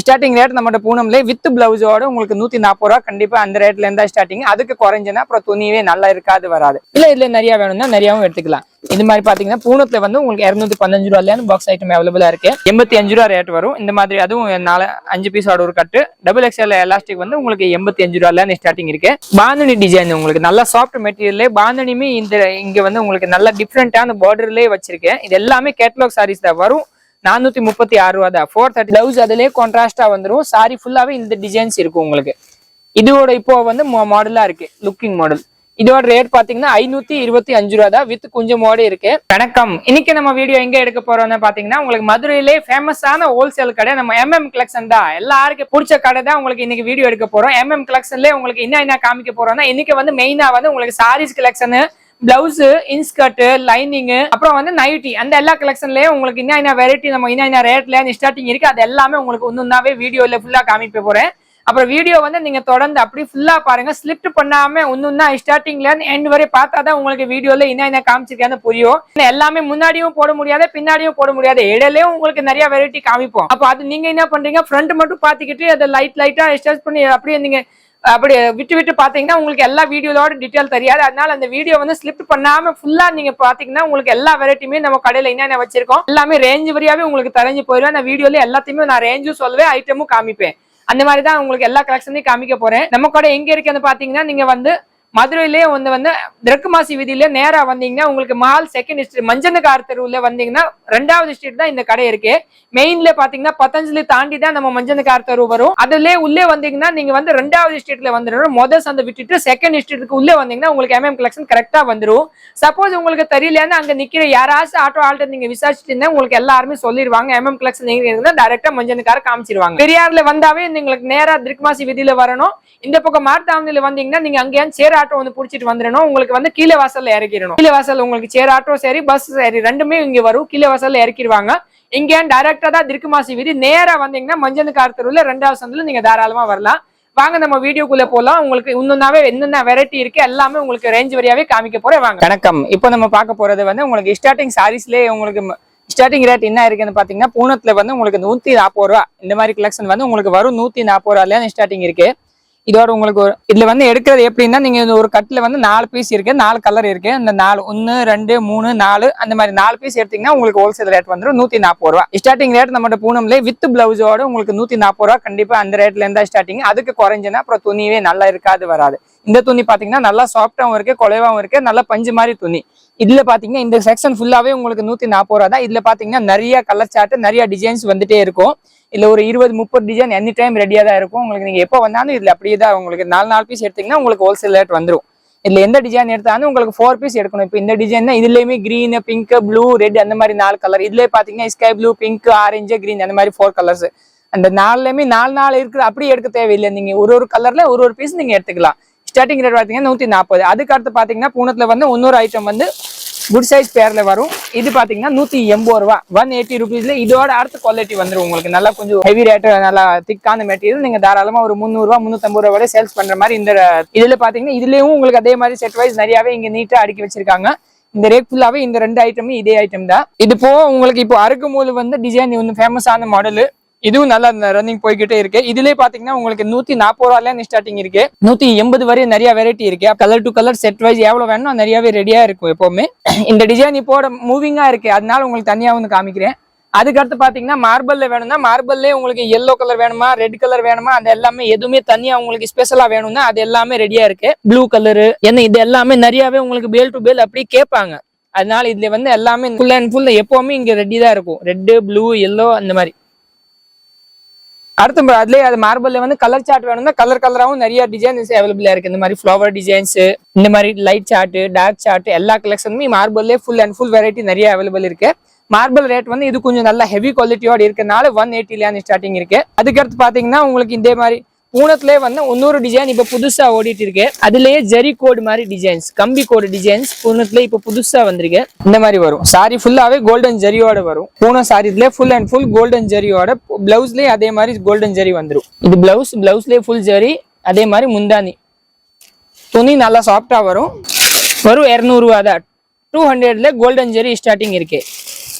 Starting rate நம்மகிட்ட பூனம்ல with பிளவுஸோட உங்களுக்கு நூத்தி நாற்பது ரூபா கண்டிப்பா அந்த ரேட்ல இருந்தா ஸ்டார்டிங் அதுக்கு குறைஞ்சுன்னா அப்புறம் துணியே நல்லா இருக்காது வராது. இல்ல இதுல நிறைய வேணும்னா நிறையவும் எடுத்துக்கலாம். இது மாதிரி பாத்தீங்கன்னா பூனத்துல வந்து உங்களுக்கு இருநூத்தி பதினஞ்சு ரூபாய்ல பாக்ஸ் ஐட்டம் அவைலபிளா இருக்கு. எண்பத்தி அஞ்சு ரூபா ரேட் வரும். இந்த மாதிரி அதுவும் நாலு அஞ்சு பீஸோட ஒரு கட்டு டபுள் எக்ஸ்எல் எலாஸ்டிக் வந்து உங்களுக்கு எண்பத்தி அஞ்சு ரூபாய்ல ஸ்டார்டிங் இருக்கு. பாந்தனி டிசைன் உங்களுக்கு நல்ல சாஃப்ட் மெட்டீரியல்லே பாந்தனியுமே இந்த இங்க வந்து உங்களுக்கு நல்ல டிஃப்ரெண்டான பார்டர்லயே வச்சிருக்கேன் இது எல்லாமே கேட்லாக் சாரீஸ் தான். வரும் நானூத்தி முப்பத்தி ஆறு ரூபா தான். ஃபோர் தேர்ட்டி பிளவுஸ் அதுலயே கான்ட்ராஸ்டா வந்துடும் சாரி ஃபுல்லாவே இந்த டிசைன்ஸ் இருக்கும் உங்களுக்கு. இதோட இப்போ வந்து மாடலா இருக்கு. லுக்கிங் மாடல் இதோட ரேட் பாத்தீங்கன்னா ஐநூத்தி இருபத்தி அஞ்சு ரூபா தான். வித் கொஞ்சமோட இருக்கு. வணக்கம். இன்னைக்கு நம்ம வீடியோ எங்க எடுக்க போறோம்னு பாத்தீங்கன்னா உங்களுக்கு மதுரையிலே ஃபேமஸான ஹோல்சேல் கடை நம்ம எம்எம் கலெக்ஷன் தான். எல்லாருக்கும் பிடிச்ச கடை தான் உங்களுக்கு இன்னைக்கு வீடியோ எடுக்க போறோம். எம்எம் கலெக்ஷன்ல உங்களுக்கு என்ன என்ன காமிக்க போறோம்னா இன்னைக்கு வந்து மெயினா வந்து உங்களுக்கு sarees collection blouse inskirt lining அப்புறம் வந்து நைட்டி அந்த எல்லா கலெக்ஷன்லயும் உங்களுக்கு என்ன என்ன வெரைட்டி நம்ம என்ன என்ன ரேட்ல ஸ்டார்டிங் இருக்கு. அது எல்லாமே உங்களுக்கு ஒன்னொன்னாவே வீடியோல ஃபுல்லா காமிக்க போறேன். அப்புறம் வீடியோ வந்து நீங்க தொடர்ந்து அப்படி ஃபுல்லா பாருங்க. ஸ்லிப்ட் பண்ணாம ஒன்னொன்னா ஸ்டார்டிங்ல இருந்து எண்ட் வரை பார்த்தா தான் உங்களுக்கு வீடியோல என்ன என்ன காமிச்சிருக்கேன்னு புரியும். ஏன்னா எல்லாமே முன்னாடியும் போட முடியாது பின்னாடியும் போட முடியாது. இடையிலயும் உங்களுக்கு நிறைய வெரைட்டி காமிப்போம். அப்போ அது நீங்க என்ன பண்றீங்க? ஃப்ரண்ட் மட்டும் பாத்துக்கிட்டு அதை லைட் லைட்டா ஸ்டார்ட் பண்ணி அப்படியே நீங்க அப்படி விட்டு விட்டு பாத்தீங்கன்னா உங்களுக்கு எல்லா வீடியோவோட டீட்டெயில் தெரியாது. அதனால அந்த வீடியோ வந்து ஸ்லிப் பண்ணாம ஃபுல்லா நீங்க பாத்தீங்கன்னா உங்களுக்கு எல்லா வெரைட்டியுமே நம்ம கடையில என்னென்ன வச்சிருக்கோம் எல்லாமே ரேஞ்ச் வரியாவே உங்களுக்கு தெரிஞ்சு போயிடும் நான் வீடியோல எல்லாத்தையுமே நான் ரேஞ்சும் சொல்லுவேன் ஐட்டமும் காமிப்பேன். அந்த மாதிரி தான் உங்களுக்கு எல்லா கலெக்ஷனையும் காமிக்க போறேன். நம்ம கடை எங்க இருக்குன்னு பாத்தீங்கன்னா நீங்க வந்து மதுரையிலேயே வந்து வந்து திரக்குமாசி வீதியில நேரா வந்தீங்கன்னா உங்களுக்கு மால் செகண்ட் ஸ்ட்ரீட் மஞ்சனுக்கார் தெருவுல வந்தீங்கன்னா ரெண்டாவது ஸ்ட்ரீட் தான் இந்த கடை இருக்கு. மெயின்ல பாத்தீங்கன்னா பத்தஞ்சலி தாண்டி தான் நம்ம மஞ்சனுக்கார் தெரு வரும். அதுல உள்ளே வந்தீங்கன்னா நீங்க வந்து ரெண்டாவது ஸ்ட்ரீட்ல வந்துடணும். முதல் சந்தை விட்டுட்டு செகண்ட் ஸ்ட்ரீட்டுக்கு உள்ளே வந்தீங்கன்னா உங்களுக்கு எம்எம் கலெக்ஷன் கரெக்டா வந்துடும் சப்போஸ் உங்களுக்கு தெரியலன்னா அங்க நிக்கிற யாராச்சும் ஆட்டோ ஆல்ட்ட நீங்க விசாரிச்சுட்டு இருந்தா உங்களுக்கு எல்லாருமே சொல்லிடுவாங்க எம்எம் கலெக்ஷன் எங்க இருக்குன்னா டைரக்டா மஞ்சனுக்கார காமிச்சிருவாங்க. பெரியார்ல வந்தாவே உங்களுக்கு நேரா திருக்குமாசி விதியில வரணும். இந்த பக்கம் மார்த்தாவணியில வந்தீங்கன்னா நீங்க அங்கேயே சேர் ஆட்டோ வந்து புடிச்சிட்டு வந்துடணும் உங்களுக்கு வந்து கீழே வாசல்ல இறக்கிடணும். கீழே வாசல் உங்களுக்கு சேர் ஆட்டோ சரி பஸ் சரி ரெண்டுமே இங்க வரும். கீழே வாசல்ல இறக்கிடுவாங்க. இங்க டைரக்டா தான் திருக்குமாசி வீதி. நேரா வந்தீங்கன்னா மஞ்சள் தெருவுல ரெண்டாவது சந்தில நீங்க தாராளமா வரலாம். வாங்க நம்ம வீடியோக்குள்ள போலாம். உங்களுக்கு இன்னொன்னாவே என்னென்ன வெரைட்டி இருக்கு எல்லாமே உங்களுக்கு ரேஞ்ச் வரியாவே காமிக்க போறேன். வாங்க. வணக்கம். இப்போ நம்ம பார்க்க போறது வந்து உங்களுக்கு ஸ்டார்டிங் சாரீஸ்லேயே உங்களுக்கு ஸ்டார்டிங் ரேட் என்ன இருக்குன்னு பாத்தீங்கன்னா பூனத்துல வந்து உங்களுக்கு நூத்தி நாற்பது ரூபா. இந்த மாதிரி கலெக்ஷன் வந்து உங்களுக்கு வரும் நூத்தி நாற்பது ரூபாயில ஸ்டார்டிங் இருக்கு. இதோட உங்களுக்கு ஒரு இதுல வந்து எடுக்கிறது எப்படின்னா நீங்க இந்த ஒரு கட்டில் வந்து நாலு பீஸ் இருக்கு நாலு கலர் இருக்கு. அந்த நாலு ஒன்னு ரெண்டு மூணு நாலு அந்த மாதிரி நாலு பீஸ் எடுத்தீங்கன்னா உங்களுக்கு ஹோல்சேல் ரேட் வந்துடும் நூத்தி நாற்பது ரூபா. ஸ்டார்டிங் ரேட் நம்ம பூனம்ல வித் பிளவுஸோட உங்களுக்கு நூத்தி நாற்பது ரூபா கண்டிப்பா அந்த ரேட்ல இருந்தா ஸ்டார்டிங் அதுக்கு குறைஞ்சுன்னா அப்புறம் துணியே நல்லா இருக்காது வராது. இந்த துணி பாத்தீங்கன்னா நல்லா சாஃப்டாவும் இருக்கு குலைவாவும் இருக்கு நல்ல பஞ்சு மாதிரி துணி. இதுல பாத்தீங்கன்னா இந்த செக்ஷன் ஃபுல்லாவே உங்களுக்கு நூத்தி நாற்பது ரூபா தான். இதுல பாத்தீங்கன்னா நிறைய கலர் சார்ட் நிறைய டிசைன்ஸ் வந்துட்டே இருக்கும். இல்லை ஒரு இருபது முப்பது டிசைன் எனி டைம் ரெடியாக தான் இருக்கும். உங்களுக்கு நீங்கள் எப்போ வந்தாலும் இதில் அப்படியே தான் உங்களுக்கு நாலு நாலு பீஸ் எடுத்தீங்கன்னா உங்களுக்கு ஹோல்சேல் ரேட் வந்துடும் இதில் எந்த டிசைன் எடுத்தாலும் உங்களுக்கு ஃபோர் பீஸ் எடுக்கணும். இப்போ இந்த டிசைன் தான் green green pink blue red அந்த மாதிரி நாலு கலர் இதுலேயே பார்த்தீங்கன்னா sky blue pink orange green அந்த மாதிரி ஃபோர் கலர்ஸ் அந்த நாலுலேயுமே நாலு நாள் இருக்குது. அப்படியே எடுக்க தேவையில்லை. நீங்கள் ஒரு ஒரு கலரில் ஒரு ஒரு பீஸ் நீங்கள் எடுத்துக்கலாம். ஸ்டார்டிங் ரேட் பார்த்தீங்கன்னா நூற்றி நாற்பது அதுக்கு அடுத்து பார்த்தீங்கன்னா பூனத்தில் வந்து இன்னொரு ஐட்டம் வந்து குட் சைஸ் பேரில் வரும். இது பார்த்தீங்கன்னா நூத்தி எண்பது ரூபா. ஒன் எயிட்டி ருபீஸ்ல இதோட அடுத்த குவாலிட்டி வந்துரும் உங்களுக்கு. நல்லா கொஞ்சம் ஹெவி ரேட்டு நல்லா திக்கான மெட்டீரியல் நீங்கள் தாராளமாக ஒரு முந்நூறுரூவா முந்நூற்றம்பது ரூபாய் ரூபா வரை சேல்ஸ் பண்ற மாதிரி இந்த இதுல பாத்தீங்கன்னா இதுலயும் உங்களுக்கு அதே மாதிரி செட் வைஸ் நிறையாவே இங்கே நீட்டாக அடுக்கி வச்சிருக்காங்க. இந்த ரேட் ஃபுல்லாவே இந்த ரெண்டு ஐட்டமும் இதே ஐட்டம் தான். இது போக உங்களுக்கு இப்போ அருகுமூல வந்து டிசைன் வந்து ஃபேமஸான மாடலு இதுவும் நல்லா ரன்னிங் போய்கிட்டே இருக்கு. இதுலயே பாத்தீங்கன்னா உங்களுக்கு நூத்தி நாற்பது ரூபாயில ஸ்டார்டிங் இருக்கு. நூத்தி எண்பது வரை நிறைய வெரைட்டி இருக்கு. Colour to colour set wise எவ்வளவு வேணும் நிறையவே ரெடியா இருக்கும் எப்பவுமே. இந்த டிசைன் இப்போ மூவிங்கா இருக்கு. அதனால உங்களுக்கு தனியா வந்து காமிக்கிறேன். அதுக்கடுத்து பாத்தீங்கன்னா மார்பல்ல வேணும்னா மார்பல்லே உங்களுக்கு எல்லோ கலர் வேணுமா ரெட் கலர் வேணுமா அது எல்லாமே எதுவுமே தனியா உங்களுக்கு ஸ்பெஷலா வேணும்னா அது எல்லாமே ரெடியா இருக்கு. ப்ளூ கலரு என்ன இது எல்லாமே நிறையவே உங்களுக்கு பேல் டு பேல் அப்படியே கேட்பாங்க. அதனால இதுல வந்து எல்லாமே ஃபுல் அண்ட் ஃபுல் எப்பவுமே இங்க ரெடி தான் இருக்கும். ரெட்டு ப்ளூ எல்லோ அந்த மாதிரி. அடுத்து அதுலயே அது மார்பிள்ல வந்து கலர் சார்ட் வேணும்னா கலர் கலராகவும் நிறைய டிசைன்ஸ் அவைலபிளா இருக்கு. இந்த மாதிரி ஃப்ளவர் டிசைன்ஸ் இந்த மாதிரி லைட் சார்ட் டார்க் சார்ட் எல்லா கலெக்ஷனுமே மார்பிள்லயே ஃபுல் அண்ட் ஃபுல் வெரைட்டி நிறைய அவைலபிள் இருக்கு. மார்பிள் ரேட் வந்து இது கொஞ்சம் நல்லா ஹெவி குவாலிட்டியோட இருக்கனால ஒன் எயிட்டில ஸ்டார்டிங் இருக்கு. அதுக்கடுத்து பாத்தீங்கன்னா உங்களுக்கு இதே மாதிரி பூனத்திலே வந்து இன்னொரு டிசைன் இப்ப புதுசா ஓடிட்டு இருக்கு. அதுலயே ஜெரி கோடு மாதிரி டிசைன்ஸ் கம்பி கோடு டிசைன்ஸ் பூனத்துல இப்ப புதுசா வந்திருக்கு. இந்த மாதிரி வரும். சாரி ஃபுல்லாவே கோல்டன் ஜரியோட வரும். பூனை சாரில ஃபுல் அண்ட் ஃபுல் கோல்டன் ஜரியோட பிளவுஸ்லயே அதே மாதிரி கோல்டன் ஜரி வந்துடும் இது பிளவுஸ் பிளவுஸ்லயே ஃபுல் ஜரி அதே மாதிரி முந்தானி துணி நல்லா சாஃப்டா வரும். வரும் இரநூறுவா தான் டூ ஹண்ட்ரட்ல கோல்டன் ஜெரி ஸ்டார்டிங் இருக்கு.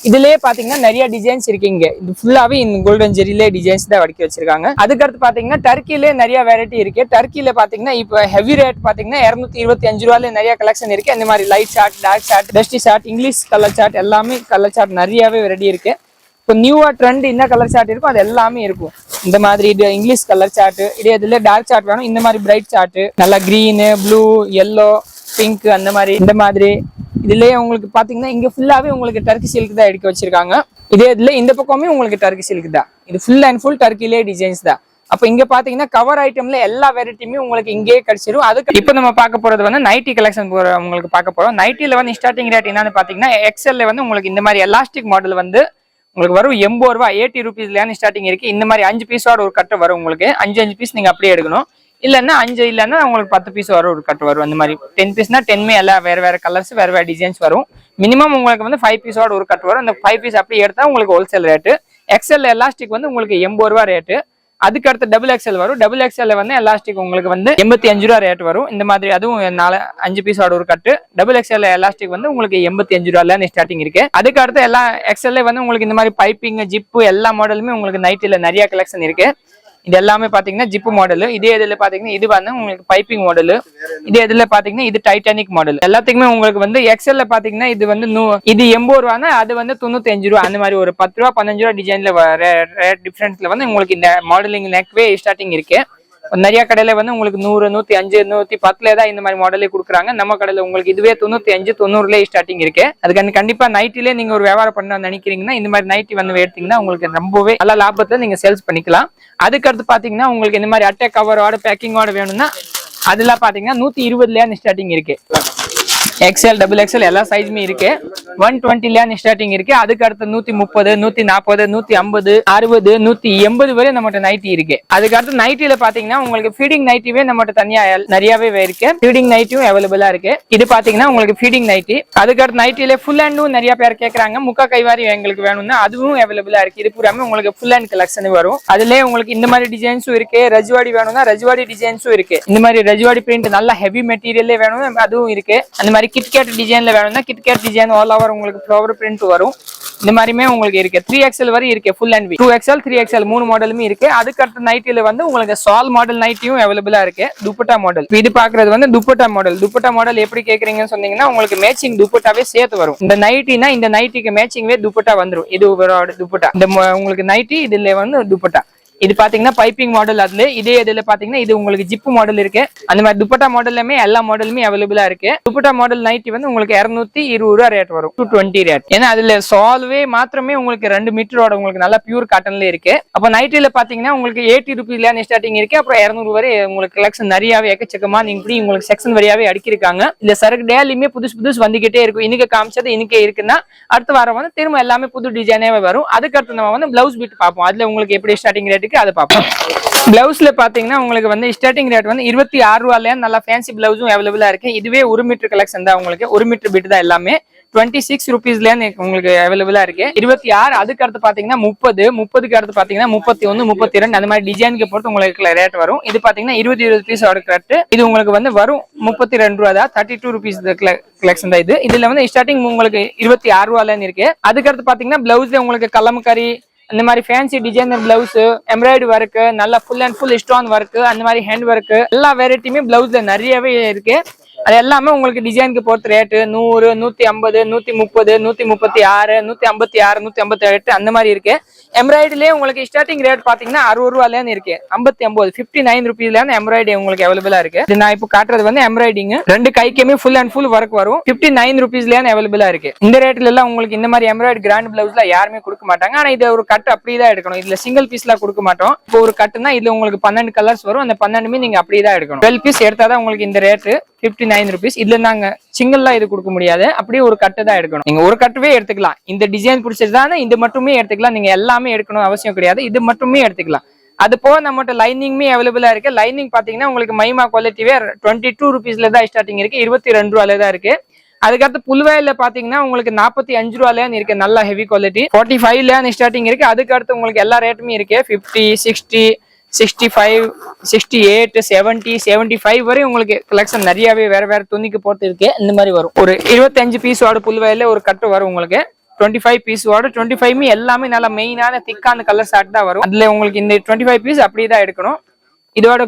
இதுலயே பாத்தீங்கன்னா நிறைய டிசைன்ஸ் இருக்கு இங்க. இது ஃபுல்லாவே இந்த கோல்டன் ஜெரிலே டிசைன்ஸ் தான் வடிக்க வச்சிருக்காங்க. அதுக்கடுத்து பாத்தீங்கன்னா டர்க்கிலே நிறைய வெரைட்டி இருக்கு. டர்க்கில பாத்தீங்கன்னா இப்போ ஹெவி ரேட் பாத்தீங்கன்னா இருநூத்தி இருபத்தி அஞ்சு ரூபாயில நிறைய கலெக்ஷன் இருக்கு. இந்த மாதிரி light shade dark shade dusty shade English colour shade எல்லாமே கலர் ஷார்ட் நிறையவே ரெடி இருக்கு. இப்போ நியூவா ட்ரெண்ட் என்ன கலர் சார்ட் இருக்கும் அது எல்லாமே இருக்கும். இந்த மாதிரி இது இங்கிலீஷ் கலர் சார்ட் இதே இதுல டார்க் சார்ட் வேணும். இந்த மாதிரி பிரைட் சார்ட் நல்லா கிரீனு ப்ளூ எல்லோ பிங்க் அந்த மாதிரி இந்த மாதிரி. இதுலயே உங்களுக்கு பாத்தீங்கன்னா இங்க ஃபுல்லாவே உங்களுக்கு டர்க்கி சில்க் தான் எடுக்க வச்சிருக்காங்க. இதே இதுல இந்த பக்கமே உங்களுக்கு டர்க்கி சில்க் தான். இது ஃபுல் அண்ட் ஃபுல் டர்க்கிலே டிசைன்ஸ் தான். அப்ப இங்க பாத்தீங்கன்னா கவர் ஐட்டம்ல எல்லா வெரைட்டியுமே உங்களுக்கு இங்கேயே கிடைச்சிரும். அதுக்கு இப்போ நம்ம பார்க்க போறது வந்து நைட்டி கலெக்ஷன் உங்களுக்கு பார்க்க போறோம். நைட்டில வந்து ஸ்டார்டிங் ரேட் என்னன்னு பாத்தீங்கன்னா எக்ஸ்எல்ல வந்து உங்களுக்கு இந்த மாதிரி எலாஸ்டிக் மாடல் வந்து உங்களுக்கு வரும் எண்பது ரூபா எயிட்டி ருபீஸ்லயான ஸ்டார்டிங் இருக்கு. இந்த மாதிரி அஞ்சு பீஸோட ஒரு கட்டை வரும் உங்களுக்கு. அஞ்சு அஞ்சு பீஸ் நீங்க அப்படியே எடுக்கணும். இல்லைன்னா அஞ்சு இல்லைன்னா உங்களுக்கு பத்து பீஸ் வரும் ஒரு கட்டு வரும். அந்த மாதிரி டென் பீஸ்னா டென்மே எல்லாம் வேறு வேறு கலர்ஸ் வேறு வேறு டிசைன்ஸ் வரும். மினிமம் உங்களுக்கு வந்து ஃபைவ் பீஸோட ஒரு கட்டு வரும். அந்த ஃபைவ் பீஸ் அப்படி எடுத்தால் உங்களுக்கு ஹோல்சேல் ரேட்டு எக்ஸ்எல் எலாஸ்டிக் வந்து உங்களுக்கு எண்பது ரூபா ரேட்டு அதுக்கு அடுத்து டபுள் எக்ஸ்எல் வரும். டபுள் எக்ஸ்எல் வந்து எலாஸ்டிக் உங்களுக்கு வந்து எண்பத்தி அஞ்சு ரூபா ரேட் வரும். இந்த மாதிரி அதுவும் நாலு அஞ்சு பீஸோட ஒரு கட்டு டபுள் எக்ஸ்எல் எலாஸ்டிக் வந்து உங்களுக்கு எண்பத்தி அஞ்சு ரூபால ஸ்டார்டிங் இருக்கு. அதுக்கு அடுத்து எல்லா எக்ஸ்எல்ல வந்து உங்களுக்கு இந்த மாதிரி பைப்பிங் ஜிப்பு எல்லா மாடலுமே உங்களுக்கு நைட்டில் நிறைய கலெக்ஷன் இருக்கு. இது எல்லாமே பாத்தீங்கன்னா ஜிப்பு மாடல் இதே இதுல பாத்தீங்கன்னா இது வந்து உங்களுக்கு பைப்பிங் மாடல் இதே இதுல பாத்தீங்கன்னா இது டைட்டானிக் மாடல் எல்லாத்துக்குமே உங்களுக்கு வந்து எக்ஸ்எல்ல பாத்தீங்கன்னா இது வந்து நூ- இது எண்பது ரூபானா அது வந்து தொண்ணூத்தி அஞ்சு ரூபா. அந்த மாதிரி ஒரு பத்து ரூபா பதினஞ்சு ரூபா டிசைன்ல டிஃபரன்ஸ்ல வந்து உங்களுக்கு இந்த மாடலிங் நெக்வே ஸ்டார்டிங் இருக்கு. நிறைய கடையில வந்து உங்களுக்கு நூறு நூத்தி அஞ்சு நூத்தி பத்துல தான் இந்த மாதிரி மாடலே கொடுக்குறாங்க. நம்ம கடையில உங்களுக்கு இதுவே தொண்ணூத்தி அஞ்சு தொண்ணூறுலயே ஸ்டார்டிங் இருக்கு. அதுக்கு கண்டிப்பா நைட்டிலே நீங்க ஒரு வியாபாரம் பண்ண நினைக்கிறீங்கன்னா இந்த மாதிரி நைட்டி வந்து எடுத்தீங்கன்னா உங்களுக்கு ரொம்பவே நல்ல லாபத்துல நீங்க சேல்ஸ் பண்ணிக்கலாம். அதுக்கு அடுத்து பாத்தீங்கன்னா உங்களுக்கு இந்த மாதிரி அட்டை கவரோட பேக்கிங்கோட வேணும்னா அதெல்லாம் பாத்தீங்கன்னா நூத்தி இருபதுலயா ஸ்டார்டிங் இருக்கு. எக்ஸ்எல் டபுள் எக்ஸ்எல் எல்லா சைஸுமே இருக்கு. ஒன் டுவெண்ட்டிலேயே ஸ்டார்டிங் இருக்கு. அதுக்கு அடுத்து நூத்தி முப்பது நூத்தி நாற்பது நூத்தி ஐம்பது அறுபது நூத்தி எண்பது வரை நம்மகிட்ட நைட்டி இருக்கு. அதுக்கு அடுத்து நைட்டில பாத்தீங்கன்னா உங்களுக்கு ஃபீடிங் நைட்டிவே நம்மகிட்ட தனியா நிறையவே இருக்கு. ஃபீடிங் நைட்டியும் அவைலபிளா இருக்கு. இது பாத்தீங்கன்னா உங்களுக்கு ஃபீடிங் நைட்டி அதுக்கு அடுத்து நைட்டில ஃபுல் ஹேண்டும் நிறைய பேர் கேட்கறாங்க முக்கா கைவாரி எங்களுக்கு வேணும்னா அதுவும் அவைலபிளா இருக்கு. இது பூராமே உங்களுக்கு ஃபுல் ஹேண்ட் கலெக்ஷன் வரும். அதுல உங்களுக்கு இந்த மாதிரி டிசைன்ஸும் இருக்கு. ரஜுவாடி வேணும்னா ரஜுவாடி டிசைன்ஸும் இருக்கு. இந்த மாதிரி ரஜுவாடி பிரிண்ட் நல்ல ஹெவி மெட்டீரியல்லே வேணும் அதுவும் இருக்கு. அந்த மாதிரி கிட்கேட் டிசைன்ல வேணும்னா கிட்கேட் டிசைன் ஆல் ஓவர் உங்களுக்கு ஃப்ளவர் பிரிண்ட் வரும். இந்த மாதிரியுமே உங்களுக்கு இருக்கு. த்ரீ எக்ஸ்எல் வரை இருக்கு full and two XL three XL மூணு மாடலுமே இருக்கு. அதுக்கு அடுத்த நைட்டில வந்து உங்களுக்கு சால் மாடல் நைட்டியும் அவைலபிளா இருக்கு. துப்பட்டா மாடல் இது பாக்குறது வந்து துப்பட்டா மாடல் துப்பட்டா மாடல் எப்படி கேக்குறீங்கன்னு சொன்னீங்கன்னா உங்களுக்கு மேட்சிங் துப்பட்டாவே சேர்த்து வரும். இந்த நைட்டினா இந்த நைட்டிக்கு மேட்சிங்வே துப்பட்டா வந்துடும் இது துப்பட்டா இந்த உங்களுக்கு நைட்டி இதுல வந்து துப்பட்டா இது பாத்தீங்கன்னா பைப்பிங் மாடல் அதுல. இதே இதுல பாத்தீங்கன்னா இது உங்களுக்கு ஜிப்பு மாடல் இருக்கு. அந்த மாதிரி துப்பட்டா மாடல்லுமே எல்லா மாடலுமே அவைலபிளா இருக்கு. துப்பட்டா மாடல் நைட்டி வந்து உங்களுக்கு இருநூத்தி இருபது ரூபா ரேட் வரும். டூ டுவெண்ட்டி ரேட் ஏன்னா அதுல சால்வே மாத்திரமே உங்களுக்கு ரெண்டு மீட்டரோட உங்களுக்கு நல்லா பியூர் காட்டன்ல இருக்கு. அப்ப நைட்டில பாத்தீங்கன்னா உங்களுக்கு எயிட்டி ருபீஸ்ல ஸ்டார்டிங் இருக்கு. அப்புறம் இருநூறு வரை உங்களுக்கு கலெக்ஷன் நிறையவே எக்கச்சக்கமா நீங்க இப்படி உங்களுக்கு செக்ஷன் வரையாவே அடிக்கிருக்காங்க. இந்த சரக்கு டேலியுமே புதுசு புதுசு வந்துகிட்டே இருக்கும். இன்னைக்கு காமிச்சது இன்னைக்கே இருக்குன்னா அடுத்த வாரம் வந்து திரும்ப எல்லாமே புது டிசைனே வரும். அதுக்கு அடுத்து நம்ம வந்து பிளவுஸ் பீட் பார்ப்போம். அதுல உங்களுக்கு எப்படி ஸ்டார்டிங் ரேட்டுக்கு அதை பார்ப்போம். பிளவுஸ்ல பாத்தீங்கன்னா உங்களுக்கு வந்து ஸ்டார்டிங் ரேட் வந்து இருபத்தி ஆறு ரூபாயில நல்லா ஃபேன்சி பிளவுஸும் அவைலபிளா இருக்கு. இதுவே ஒரு மீட்டர் கலெக்ஷன் தான் உங்களுக்கு. ஒரு மீட்டர் பிட் தான் எல்லாமே. டுவெண்ட்டி சிக்ஸ் ருபீஸ்ல உங்களுக்கு அவைலபிளா இருக்கு. இருபத்தி ஆறு அதுக்கு அடுத்து பாத்தீங்கன்னா முப்பது முப்பதுக்கு அடுத்து பாத்தீங்கன்னா முப்பத்தி ஒன்று முப்பத்தி ரெண்டு அந்த மாதிரி டிசைனுக்கு பொறுத்து உங்களுக்கு ரேட் வரும். இது பாத்தீங்கன்னா இருபது இருபது பீஸ் கரெக்ட் இது உங்களுக்கு வந்து வரும் முப்பத்தி ரெண்டு ரூபா தான். தேர்ட்டி டூ ருபீஸ் கலெக்ஷன் தான் இது. இதுல வந்து ஸ்டார்டிங் உங்களுக்கு இருபத்தி ஆறு ரூபாயில இருக்கு. அதுக்கு அடுத்து பாத்தீங்கன்னா பிளவுஸ்ல உங்களுக்கு கலம்கரி இந்த மாதிரி fancy designer blouse embroidery work நல்லா full and full stone work அந்த மாதிரி ஹேண்ட் ஒர்க் எல்லா வெரைட்டியுமே பிளவுஸ்ல நிறையவே இருக்கு. அது எல்லாமே உங்களுக்கு டிசைனுக்கு பொறுத்த ரேட்டு நூறு நூத்தி ஐம்பது நூத்தி முப்பது நூத்தி முப்பத்தி ஆறு நூத்தி ஐம்பத்தி ஆறு நூத்தி ஐம்பத்தி எட்டு அந்த மாதிரி இருக்கு. எம்ப்ராய்டரிலேயே உங்களுக்கு ஸ்டார்டிங் ரேட் பாத்தீங்கன்னா அறுபது ரூபாயிலேருந்து இருக்கு. ஐம்பத்தி ஒன்பது ஃபிஃப்டி நைன் ருபீஸ்ல இருந்து எம்ப்ராய்டரி உங்களுக்கு அவைலபிளா இருக்கு. இது நான் இப்போ காட்டுறது வந்து எம்ப்ராய்டிங் ரெண்டு கைக்குமே ஃபுல் அண்ட் ஃபுல் ஒர்க் வரும். ஃபிஃப்டி நைன் ருபீஸ்ல இருந்து அவைலபிளா இருக்கு. இந்த ரேட்ல எல்லாம் உங்களுக்கு இந்த மாதிரி எம்ப்ராய்டரி கிராண்ட் பிளவுஸ்ல யாருமே கொடுக்க மாட்டாங்க. ஆனா இது ஒரு கட் அப்படி தான் எடுக்கணும். இதுல சிங்கிள் பீஸ்லாம் கொடுக்க மாட்டோம். இப்போ ஒரு கட்டுனா இதுல உங்களுக்கு பன்னெண்டு கலர்ஸ் வரும். அந்த பன்னெண்டுமே நீங்க அப்படி தான் எடுக்கணும் டுவெல் பீஸ் எடுத்தாதான் உங்களுக்கு இந்த ரேட்டு ஃபிஃப்டி நைன் ருபீஸ் இதுல நாங்க சிங்கிள்லாம் இது கொடுக்க முடியாது. அப்படியே ஒரு கட்டு தான் எடுக்கணும். நீங்க ஒரு கட்டுவே எடுத்துக்கலாம். இந்த டிசைன் பிடிச்சதுதானே இது மட்டுமே எடுத்துக்கலாம். நீங்க எல்லாமே எடுக்கணும் அவசியம் கிடையாது. இது மட்டுமே எடுத்துக்கலாம். அது போக நம்மகிட்ட லைனிங்குமே அவைலபிளா இருக்கு. லைனிங் பாத்தீங்கன்னா உங்களுக்கு மைமா குவாலிட்டிவே டுவெண்ட்டி டூ ருபீஸ்ல தான் ஸ்டார்டிங் இருக்கு. இருபத்தி ரெண்டு ரூபாயில தான் இருக்கு. அதுக்கடுத்து புல்வாயில பாத்தீங்கன்னா உங்களுக்கு நாற்பத்தி அஞ்சு ரூபாயிலேயே இருக்கு. நல்ல ஹெவி குவாலிட்டி ஃபார்ட்டி ஃபைவ்ல ஸ்டார்டிங் இருக்கு. அதுக்கு அடுத்து உங்களுக்கு எல்லா ரேட்டுமே இருக்கு. Fifty sixty sixty five sixty eight seventy seventy five வரையும் உங்களுக்கு கலெக்ஷன் நிறையவே வேற வேற துணிக்கு போட்டு இருக்கு. இந்த மாதிரி வரும். ஒரு இருபத்தஞ்சு பீஸோட புல்வாயில ஒரு கட்டு வரும் உங்களுக்கு. டுவெண்ட்டி ஃபைவ் பீஸோட டுவெண்ட்டி ஃபைவ் எல்லாமே நல்லா மெயினான திக்கான கலர் ஷார்ட் தான் வரும். அதில் உங்களுக்கு இந்த டுவெண்ட்டி ஃபைவ் பீஸ் அப்படியே தான் எடுக்கணும். இதோட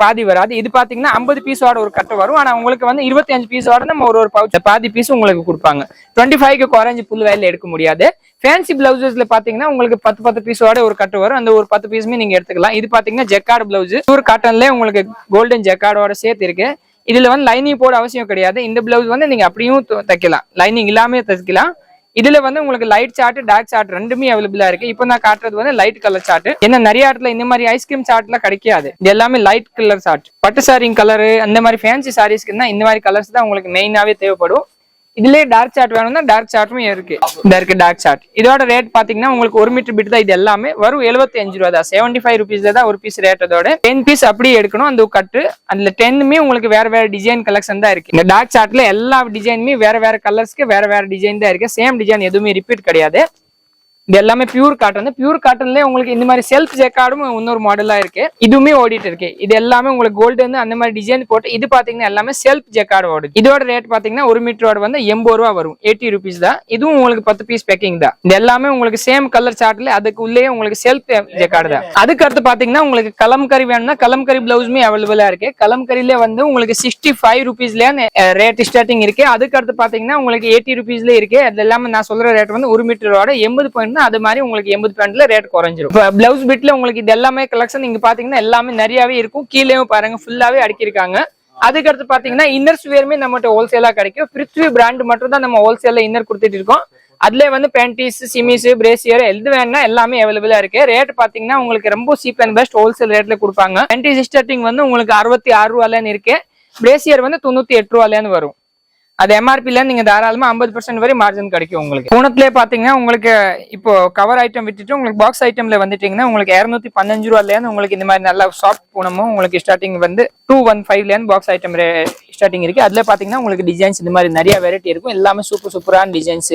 பாதி வராது. இது பாத்தீங்கன்னா ஐம்பது பீஸோட ஒரு கட்டு வரும். ஆனா உங்களுக்கு வந்து இருபத்தி அஞ்சு பீஸோட நம்ம ஒரு ஒரு பவுச் பாதி பீஸ் உங்களுக்கு கொடுப்பாங்க. டுவெண்ட்டி ஃபைவ்க்கு குறைஞ்சு புல் வேலையில எடுக்க முடியாது. ஃபேன்சி பிளவுசஸ்ல பாத்தீங்கன்னா உங்களுக்கு பத்து பத்து பீஸோட ஒரு கட்டு வரும். அந்த ஒரு பத்து பீஸுமே நீங்க எடுத்துக்கலாம். இது பாத்தீங்கன்னா ஜெக்கார்டு பிளவுஸ் ஒரு காட்டன்ல உங்களுக்கு கோல்டன் ஜெக்கார்டோட சேர்த்து இருக்கு. இதுல வந்து லைனிங் போட அவசியம் கிடையாது. இந்த பிளவுஸ் வந்து நீங்க அப்படியும் தைக்கலாம். லைனிங் இல்லாம தைக்கலாம். இதுல வந்து உங்களுக்கு லைட் சார்ட் டார்க் சார்ட் ரெண்டுமே அவைலபிளா இருக்கு. இப்போ நான் காட்டுறது வந்து லைட் கலர் சார்ட் ஏன்னா நிறைய இடத்துல இந்த மாதிரி ஐஸ்கிரீம் சார்ட்லாம் கிடைக்காது. இது எல்லாமே லைட் கலர் சார்ட் பட்டு சாரிங் கலரு அந்த மாதிரி ஃபேன்சி சாரீஸ்க்கு தான் இந்த மாதிரி கலர்ஸ் தான் உங்களுக்கு மெயினாவே தேவைப்படும். இதுலயே டார்க் சாட் வேணும்னா டார்க் சாட்டும் இருக்கு. இந்த இருக்கு டார்க் சார்ட் இதோட ரேட் பாத்தீங்கன்னா உங்களுக்கு ஒரு மீட்டர் பிட் தான் இது எல்லாமே. வரும் 75 அஞ்சு ரூபா தான். செவன்டி ஃபைவ் ருபீஸ் தான் ஒரு பீஸ் ரேட் அதோட. டென் பீஸ் அப்படியே எடுக்கணும். அந்த கட்டு அந்த டென்னுமே உங்களுக்கு வேற வேற டிசைன் கலெக்ஷன் தான் இருக்கு. இந்த டார்க் சாட்ல எல்லா டிசைனுமே வேற வேற கலர்ஸ்க்கு வேற வேற டிசைன் தான் இருக்கு. சேம் டிசைன் எதுவுமே ரிப்பீட் கிடையாது. இது எல்லாமே பியூர் காட்டன் பியூர் காட்டன்லேயே உங்களுக்கு இந்த மாதிரி செல்ஃப் ஜெக்கார்டும் இன்னொரு மாடலாக இருக்கு. இதுவுமே ஓடிட்டு இருக்கு. இது எல்லாமே உங்களுக்கு கோல்டு வந்து அந்த மாதிரி டிசைன் போட்டு இது பாத்தீங்கன்னா எல்லாமே செல்ஃப் ஜெக்கார்டு ஓடுது இதோட ரேட் பாத்தீங்கன்னா ஒரு மீட்டரோட வந்து எண்பது ரூபா வரும். எயிட்டி ருபீஸ் தான். இதுவும் உங்களுக்கு பத்து பீஸ் பேக்கிங் தான். இது எல்லாமே உங்களுக்கு சேம் கலர் சார்ட்ல அதுக்கு உள்ளே உங்களுக்கு செல்ஃப் ஜெக்கார்டு தான். அதுக்கு அடுத்து பாத்தீங்கன்னா உங்களுக்கு கலம்கரி வேணும்னா கலம்கரி பிளவுஸுமே அவைலபிளா இருக்கு. கலம்கரியில வந்து உங்களுக்கு சிக்ஸ்டி ஃபைவ் ருபீஸ்ல ரேட் ஸ்டார்டிங் இருக்கு. அதுக்கு அடுத்து பாத்தீங்கன்னா உங்களுக்கு எயிட்டி ருபீஸ்ல இருக்கு. அது எல்லாமே நான் சொல்ற ரேட் வந்து ஒரு மீட்டரோட எண்பது பாயிண்ட் அது மாதிரி உங்களுக்கு எண்பது பாயிண்ட்ல ரேட் குறைஞ்சிரும். இப்போ பிளவுஸ் பிட்ல உங்களுக்கு இது எல்லாமே கலெக்ஷன் நீங்க பாத்தீங்கன்னா எல்லாமே நிறையவே இருக்கும். கீழேயும் பாருங்க ஃபுல்லாவே அடுக்கியிருக்காங்க. அதுக்கடுத்து பாத்தீங்கன்னா இன்னர்ஸ் வேருமே நம்மகிட்ட ஹோல்சேலா கிடைக்கும். பிருத்வி பிராண்ட் மட்டும் தான் நம்ம ஹோல்சேல்ல இன்னர் கொடுத்துட்டு இருக்கோம். அதுல வந்து பேண்டிஸ் சிமிஸ் பிரேசியர் எது வேணா எல்லாமே அவைலபிளா இருக்கு. ரேட் பாத்தீங்கன்னா உங்களுக்கு ரொம்ப சீப் அண்ட் பெஸ்ட் ஹோல்சேல் ரேட்ல கொடுப்பாங்க. பேண்டிஸ் ஸ்டார்டிங் வந்து உங்களுக்கு அறுபத்தி ஆறு ரூபாயிலன்னு இருக்கு. பிரேசியர் வந்து தொண்ணூத்தி எட்டு ரூபாயிலன்னு வரும். அது எம்ஆர்பில நீங்க தாராளமா ஐம்பது பர்சன்ட் வரை மார்ஜின் கிடைக்கும் உங்களுக்கு. பூனத்திலே பாத்தீங்கன்னா உங்களுக்கு இப்போ கவர் ஐட்டம் விட்டுட்டு உங்களுக்கு பாக்ஸ் ஐட்டம்ல வந்துட்டீங்கன்னா உங்களுக்கு இரநூத்தி பதினஞ்சு ரூபாயில இருந்து உங்களுக்கு இந்த மாதிரி நல்ல சாஃப்ட் பூனமும் உங்களுக்கு ஸ்டார்டிங் வந்து டூ ஒன் ஃபைவ்ல இருந்து பாக்ஸ் ஐட்டம் ஸ்டார்டிங் இருக்கு. அதுல பாத்தீங்கன்னா உங்களுக்கு டிசைன்ஸ் இந்த மாதிரி நிறைய வெரைட்டி இருக்கும். எல்லாமே சூப்பர் சூப்பரான டிசைன்ஸ்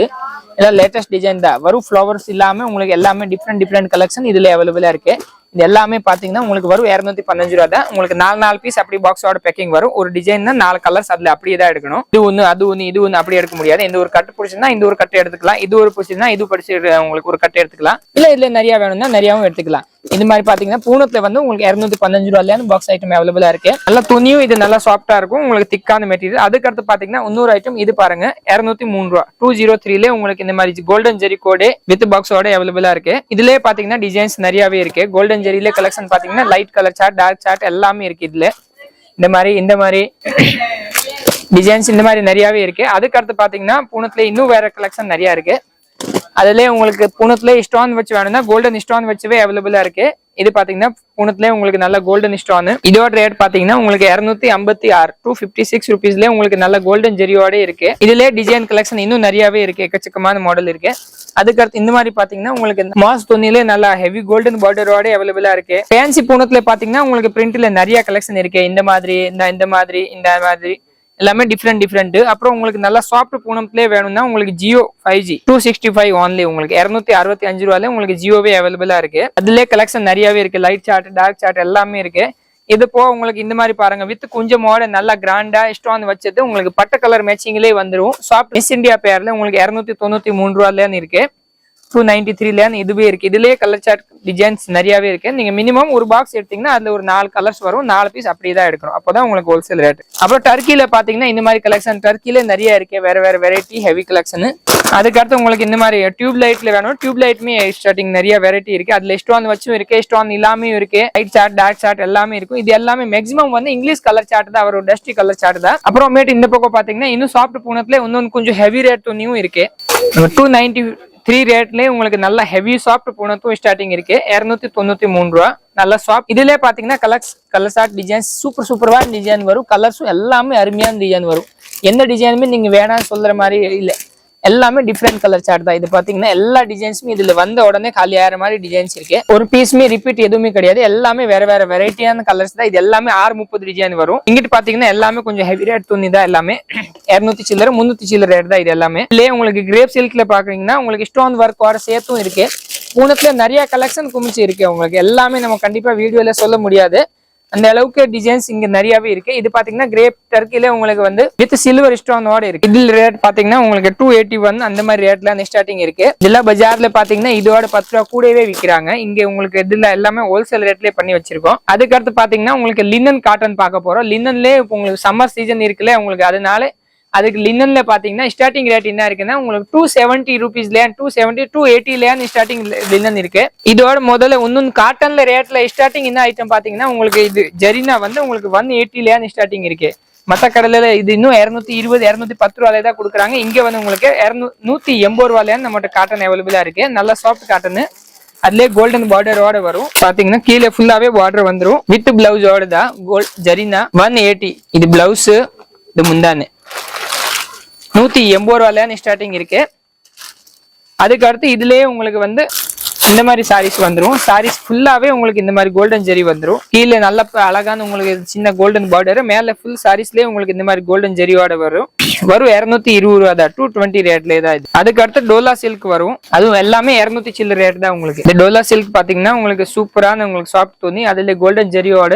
எல்லாம் லேட்டஸ்ட் டிசைன் தான். வரும் ஃப்ளவர்ஸ் இல்லாம உங்களுக்கு எல்லாமே டிஃப்ரெண்ட் டிஃப்ரெண்ட் கலெக்ஷன் இதுல அவைலபிளா இருக்கு. இது எல்லாமே பாத்தீங்கன்னா உங்களுக்கு வரும் இரநூத்தி பதினஞ்சு ரூபா தான். உங்களுக்கு நாலு நாலு பீஸ் அப்படி பாக்ஸோட பேக்கிங் வரும். ஒரு டிசைன் நாலு கலர்ஸ் அதுல அப்படியே தான் எடுக்கணும். இது ஒண்ணு அது ஒன்று இது ஒண்ணு அப்படி எடுக்க முடியாது. இந்த ஒரு கட்டு பிடிச்சிருந்தா இந்த ஒரு கட்டு எடுத்துக்கலாம். இது ஒரு பிடிச்சிருந்தா இது படிச்சு உங்களுக்கு ஒரு கட்டு எடுத்துக்கலாம். இல்ல இதுல நிறைய வேணும்னா நிறையாவும் எடுத்துக்கலாம். இது மாதிரி பாத்தீங்கன்னா பூனத்துல வந்து உங்களுக்கு இரநூத்தி பதினஞ்சு ரூபாயிலும் பாக்ஸ் ஐட்டம் அவைலபிளா இருக்கு. நல்ல துணியும் இது நல்லா சாஃப்டா இருக்கும். உங்களுக்கு திக்கான மெட்டீரியல் அதுக்கடுத்து பாத்தீங்கன்னா இன்னொரு ஐட்டம் இது பாருங்க. இரநூத்தி மூணு ரூபா. டூ ஜீரோ த்ரீல உங்களுக்கு இந்த மாதிரி கோல்டன் ஜெரி கோடு வித் பாக்ஸோட அவைலபிளா இருக்கு. இதுலயே பாத்தீங்கன்னா டிசைன்ஸ் நிறையவே இருக்கு. கோல்டன் ஜெரியில கலெக்ஷன் பாத்தீங்கன்னா light colour shade dark shade எல்லாமே இருக்கு இதுல. இந்த மாதிரி இந்த மாதிரி டிசைன்ஸ் இந்த மாதிரி நிறையவே இருக்கு. அதுக்கடுத்து பாத்தீங்கன்னா பூனத்துல இன்னும் வேற கலெக்ஷன் நிறைய இருக்கு. அதுலேயே உங்களுக்கு பூனத்துலேயே ஸ்டோன் வச்சு வேணும்னா கோல்டன் ஸ்டோன் வச்சுவே அவைலபிளா இருக்கு. இது பாத்தீங்கன்னா பூனத்துலேயே உங்களுக்கு நல்ல கோல்டன் ஸ்டோன் இதோட ரேட் பாத்தீங்கன்னா உங்களுக்கு இருநூத்தி ஐம்பத்தி ஆறு டூ பிப்டி சிக்ஸ் ருபீஸ்ல உங்களுக்கு நல்ல கோல்டன் ஜெரியோட இருக்கு. இதுலேயே டிசைன் கலெக்ஷன் இன்னும் நிறையவே இருக்கு எக்கச்சக்கமான மாடல் இருக்கு. அதுக்கடுத்து இந்த மாதிரி பாத்தீங்கன்னா உங்களுக்கு இந்த மாஸ் துணியிலே நல்லா ஹெவி கோல்டன் பார்டரோட அவைலபிளா இருக்கு. ஃபேன்சி பூனத்துல பாத்தீங்கன்னா உங்களுக்கு பிரிண்ட்ல நிறைய கலெக்ஷன் இருக்கு. இந்த மாதிரி இந்த இந்த மாதிரி இந்த மாதிரி. எல்லாமே டிஃப்ரெண்ட் டிஃப்ரெண்ட் அப்புறம் உங்களுக்கு நல்லா சாஃப்ட் பூனம்லேயே வேணும்னா உங்களுக்கு Jio five G two sixty five only உங்களுக்கு. இரநூத்தி அறுபத்தி அஞ்சு ரூபாயில உங்களுக்கு ஜியோவே அவைலபிளா இருக்கு. அதுலேயே கலெக்ஷன் நிறையவே இருக்கு. லைட் சார்ட் டார்க் சார்ட் எல்லாமே இருக்கு. இது போக உங்களுக்கு இந்த மாதிரி பாருங்க வித் கொஞ்சமோட நல்லா கிராண்டா இஷ்டம் வச்சது உங்களுக்கு பட்ட கலர் மேட்சிங்லேயே வந்துடும் சாஃப்ட் மிஸ் இந்தியா பேர்ல உங்களுக்கு இரநூத்தி தொண்ணூத்தி மூணு ரூபாயிலேன்னு இருக்கு. டூ நைன்டி த்ரீலேன்னு இதுவே இருக்குது இதுலேயே கலர் சார்ட் டிசைன்ஸ் நிறையாவே இருக்குது நீங்கள் மினிமம் ஒரு பாக்ஸ் எடுத்தீங்கன்னா அதில் ஒரு நாலு கலர்ஸ் வரும். நாலு பீஸ் அப்படியே தான் எடுக்கணும். அப்போ தான் உங்களுக்கு ஹோல்சேல் ரேட் அப்புறம் டர்க்கியில் பார்த்தீங்கன்னா இந்த மாதிரி கலெக்ஷன் டர்க்கியில் நிறைய இருக்கு. வேறு வேறு வெரைட்டி ஹெவி கலெக்ஷனு அதுக்கடுத்து உங்களுக்கு இந்த மாதிரி டியூப் லைட்ல வேணும். டியூப் லைட்மே ஸ்டார்டிங் நிறைய வெரைட்டி இருக்கு. அதுல ஸ்டோன் வச்சும் இருக்கு. ஸ்டோன் இல்லாமையும் இருக்கு. லைட் சார்ட் டார்க் சார்ட் எல்லாமே இருக்கும். இது எல்லாமே மேக்ஸிமம் வந்து இங்கிலீஷ் கலர் சார்ட் தான். வரும் டஸ்டி கலர் சார்ட் தான். அப்புறமேட்டு இந்த பக்கம் பாத்தீங்கன்னா இன்னும் சாஃப்ட் பூனத்துல இன்னொன்று கொஞ்சம் ஹெவி ரேட் துணியும் இருக்கு. டூ நைன்டி த்ரீ ரேட்லயே உங்களுக்கு நல்ல ஹெவி சாஃப்ட் பூனத்தும் ஸ்டார்டிங் இருக்கு. இருநூத்தி தொண்ணூத்தி மூணு ரூபா. நல்ல சாஃப்ட் இதுல பாத்தீங்கன்னா colours colour shade designs super சூப்பரான டிசைன் வரும். கலர்ஸும் எல்லாமே அருமையான டிசைன் வரும். எந்த டிசைனுமே நீங்க வேணாம்னு சொல்ற மாதிரி இல்ல. எல்லாமே டிஃப்ரெண்ட் கலர் சார்ட் தான். இது பாத்தீங்கன்னா எல்லா டிசைன்ஸுமே இதுல வந்த உடனே காலி ஆகிற மாதிரி டிசைன்ஸ் இருக்கு. ஒரு பீஸுமே ரிப்பீட் எதுவுமே கிடையாது. எல்லாமே வேற வேற வெரைட்டியான கலர்ஸ் தான். இது எல்லாமே ஆறு முப்பது டிசைன் வரும். இங்கிட்டு பாத்தீங்கன்னா எல்லாமே கொஞ்சம் ஹெவி ரேட் துணி தான் எல்லாமே. இருநூத்தி சில்லர் முன்னூத்தி சில்லர் ரேட் தான் இது எல்லாமே. இல்லையே உங்களுக்கு கிரேப் சில்க்ல பாக்குறீங்கன்னா உங்களுக்கு ஸ்டோன் ஒர்க் வர சேர்த்தும் இருக்கு. பூனத்துல நிறைய கலெக்ஷன் குமிச்சு இருக்கு. உங்களுக்கு எல்லாமே நம்ம கண்டிப்பா வீடியோல சொல்ல முடியாது. அந்த அளவுக்கு டிசைன்ஸ் இங்க நிறையவே இருக்கு. இது பாத்தீங்கன்னா கிரேப் டர்க்கில உங்களுக்கு வந்து வித் சில்வர் ஸ்டோனோட இருக்கு. இதுல ரேட் பாத்தீங்கன்னா உங்களுக்கு டூ எயிட்டி ஒன் அந்த மாதிரி ரேட்ல அந்த ஸ்டார்டிங் இருக்கு. இதெல்லாம் பஜார்ல பாத்தீங்கன்னா இதோட பத்து ரூபா கூடவே விற்கிறாங்க இங்க உங்களுக்கு இதுல எல்லாமே ஹோல்சேல் ரேட்லயே பண்ணி வச்சிருக்கோம். அதுக்கடுத்து பாத்தீங்கன்னா உங்களுக்கு லினன் காட்டன் பார்க்க போறோம். லின்னன்லேயே இப்போ உங்களுக்கு சம்மர் சீசன் இருக்குல்ல உங்களுக்கு அதனால அதுக்கு லினன்ல பாத்தீங்கன்னா ஸ்டார்டிங் ரேட் என்ன இருக்குன்னா உங்களுக்கு டூ செவன்டி ருபீஸ்ல டூ செவன்டி டூ எயிட்டிலேயே ஸ்டார்டிங் லினன் இருக்கு. இதோட முதல்ல இன்னும் காட்டன்ல ரேட்ல ஸ்டார்டிங் என்ன ஐட்டம் பாத்தீங்கன்னா உங்களுக்கு இது ஜெரினா வந்து உங்களுக்கு ஒன் எயிட்டிலேயே ஸ்டார்டிங் இருக்கு. மத்த கடையில இது இன்னும் இருநூத்தி இருபது இருநூத்தி பத்து ரூபாய் தான் கொடுக்குறாங்க. இங்க வந்து உங்களுக்கு இருநூ நூத்தி எண்பது ரூபாயில நம்மகிட்ட காட்டன் அவைலபிளா இருக்கு. நல்ல சாஃப்ட் காட்டன் அதுலயே கோல்டன் பார்டரோட வரும். பாத்தீங்கன்னா கீழே ஃபுல்லாவே பார்டர் வந்துடும் வித் பிளவுஸோட தான். கோல்ட் ஜரினா ஒன் எயிட்டி இது பிளவுஸ் இது முந்தானு. நூத்தி எண்பது ரூபாயில ஸ்டார்டிங் இருக்கு. அதுக்கு அடுத்து இதுலயே உங்களுக்கு வந்து இந்த மாதிரி சாரீஸ் வந்துடும் சாரீஸ் ஃபுல்லாவே உங்களுக்கு இந்த மாதிரி கோல்டன் ஜெரி வந்துடும் கீழே நல்ல ப- அழகான உங்களுக்கு சின்ன கோல்டன் பார்டர் மேல ஃபுல் சாரீஸ்லயே உங்களுக்கு இந்த மாதிரி கோல்டன் ஜெரியோட வரும். வரும் இருநூத்தி இருபது ரூபா தான். டூ டுவெண்ட்டி ரேட்லேயே தான் இது. அதுக்கு அடுத்து டோலா சில்க் வரும். அதுவும் எல்லாமே இரநூத்தி சில்லு ரேட் தான் உங்களுக்கு. இந்த டோலா சில்க் பாத்தீங்கன்னா உங்களுக்கு சூப்பரான உங்களுக்கு சாஃப்ட் துணி அதுல கோல்டன் ஜெரியோட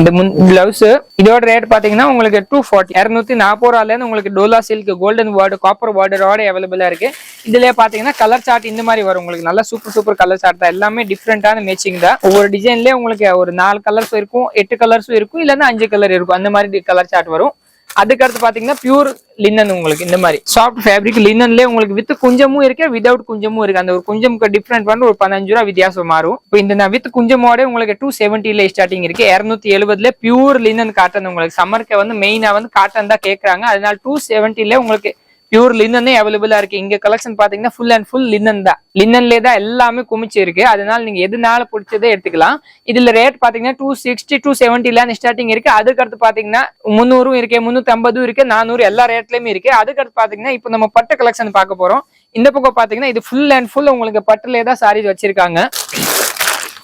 இந்த முன் பிளவுஸ் இதோட ரேட் பாத்தீங்கன்னா உங்களுக்கு டூ ஃபார்ட்டி இரநூத்தி நாற்பது ரூபாயிலேருந்து உங்களுக்கு Dola silk golden border copper வார்டரோட அவைலபிளா இருக்கு. இதுலயே பாத்தீங்கன்னா கலர் சார்ட் இந்த மாதிரி வரும் உங்களுக்கு. நல்ல சூப்பர் சூப்பர் கலர் சார்ட் தான். எல்லாமே டிஃப்ரெண்டான மேட்சிங் தான். ஒவ்வொரு டிசைன்லயே உங்களுக்கு ஒரு நாலு கலர்ஸ் இருக்கும் எட்டு கலர்ஸும் இருக்கும் இல்லைன்னா அஞ்சு கலர் இருக்கும். அந்த மாதிரி கலர் சார்ட் வரும். அதுக்கடுத்து பாத்தீங்கன்னா பியூர் லின்னன் உங்களுக்கு இந்த மாதிரி. சாஃப்ட் ஃபேப்ரிக் லின்னன்லேயே உங்களுக்கு வித் குஞ்சமும் இருக்கு வித்வுட் குஞ்சமும் இருக்கு. அந்த ஒரு குஞ்சமுக்கு டிஃப்ரெண்ட் பண்ணி ஒரு பதினஞ்சு ரூபா வித்தியாசம் மாறும். இப்போ இந்த நான் வித் குஞ்சமோட உங்களுக்கு டூ செவன்ட்டில ஸ்டார்டிங் இருக்கு. இரநூத்தி எழுபதுல பியூர் லின்னன் காட்டன் உங்களுக்கு சம்மருக்கு வந்து மெயினா வந்து காட்டன் தான் கேட்கறாங்க அதனால டூ செவன்ட்டில உங்களுக்கு பியூர் லினனே அவைலபிளா இருக்கு. இங்க கலெக்ஷன் பாத்தீங்கன்னா ஃபுல் அண்ட் ஃபுல் லின்னன் தான். லின்னன்லே தான் எல்லாமே குமிச்சு இருக்கு. அதனால நீங்க எதுனால பிடிச்சதே எடுத்துக்கலாம். இதுல ரேட் பாத்தீங்கன்னா டூ சிக்ஸ்டி டூ செவன்ட்டில ஸ்டார்டிங் இருக்கு. அதுக்கடுத்து பாத்தீங்கன்னா முந்நூறும் இருக்கு முந்நூத்தி ஐம்பதும் இருக்கு நானூறு எல்லா ரேட்லயுமே இருக்கு. அதுக்கடுத்து பாத்தீங்கன்னா இப்போ நம்ம பட்டு கலெக்ஷன் பார்க்க போறோம். இந்த பக்கம் பாத்தீங்கன்னா இது ஃபுல் அண்ட் ஃபுல் உங்களுக்கு பட்டுலே தான் சாரீஸ் வச்சிருக்காங்க.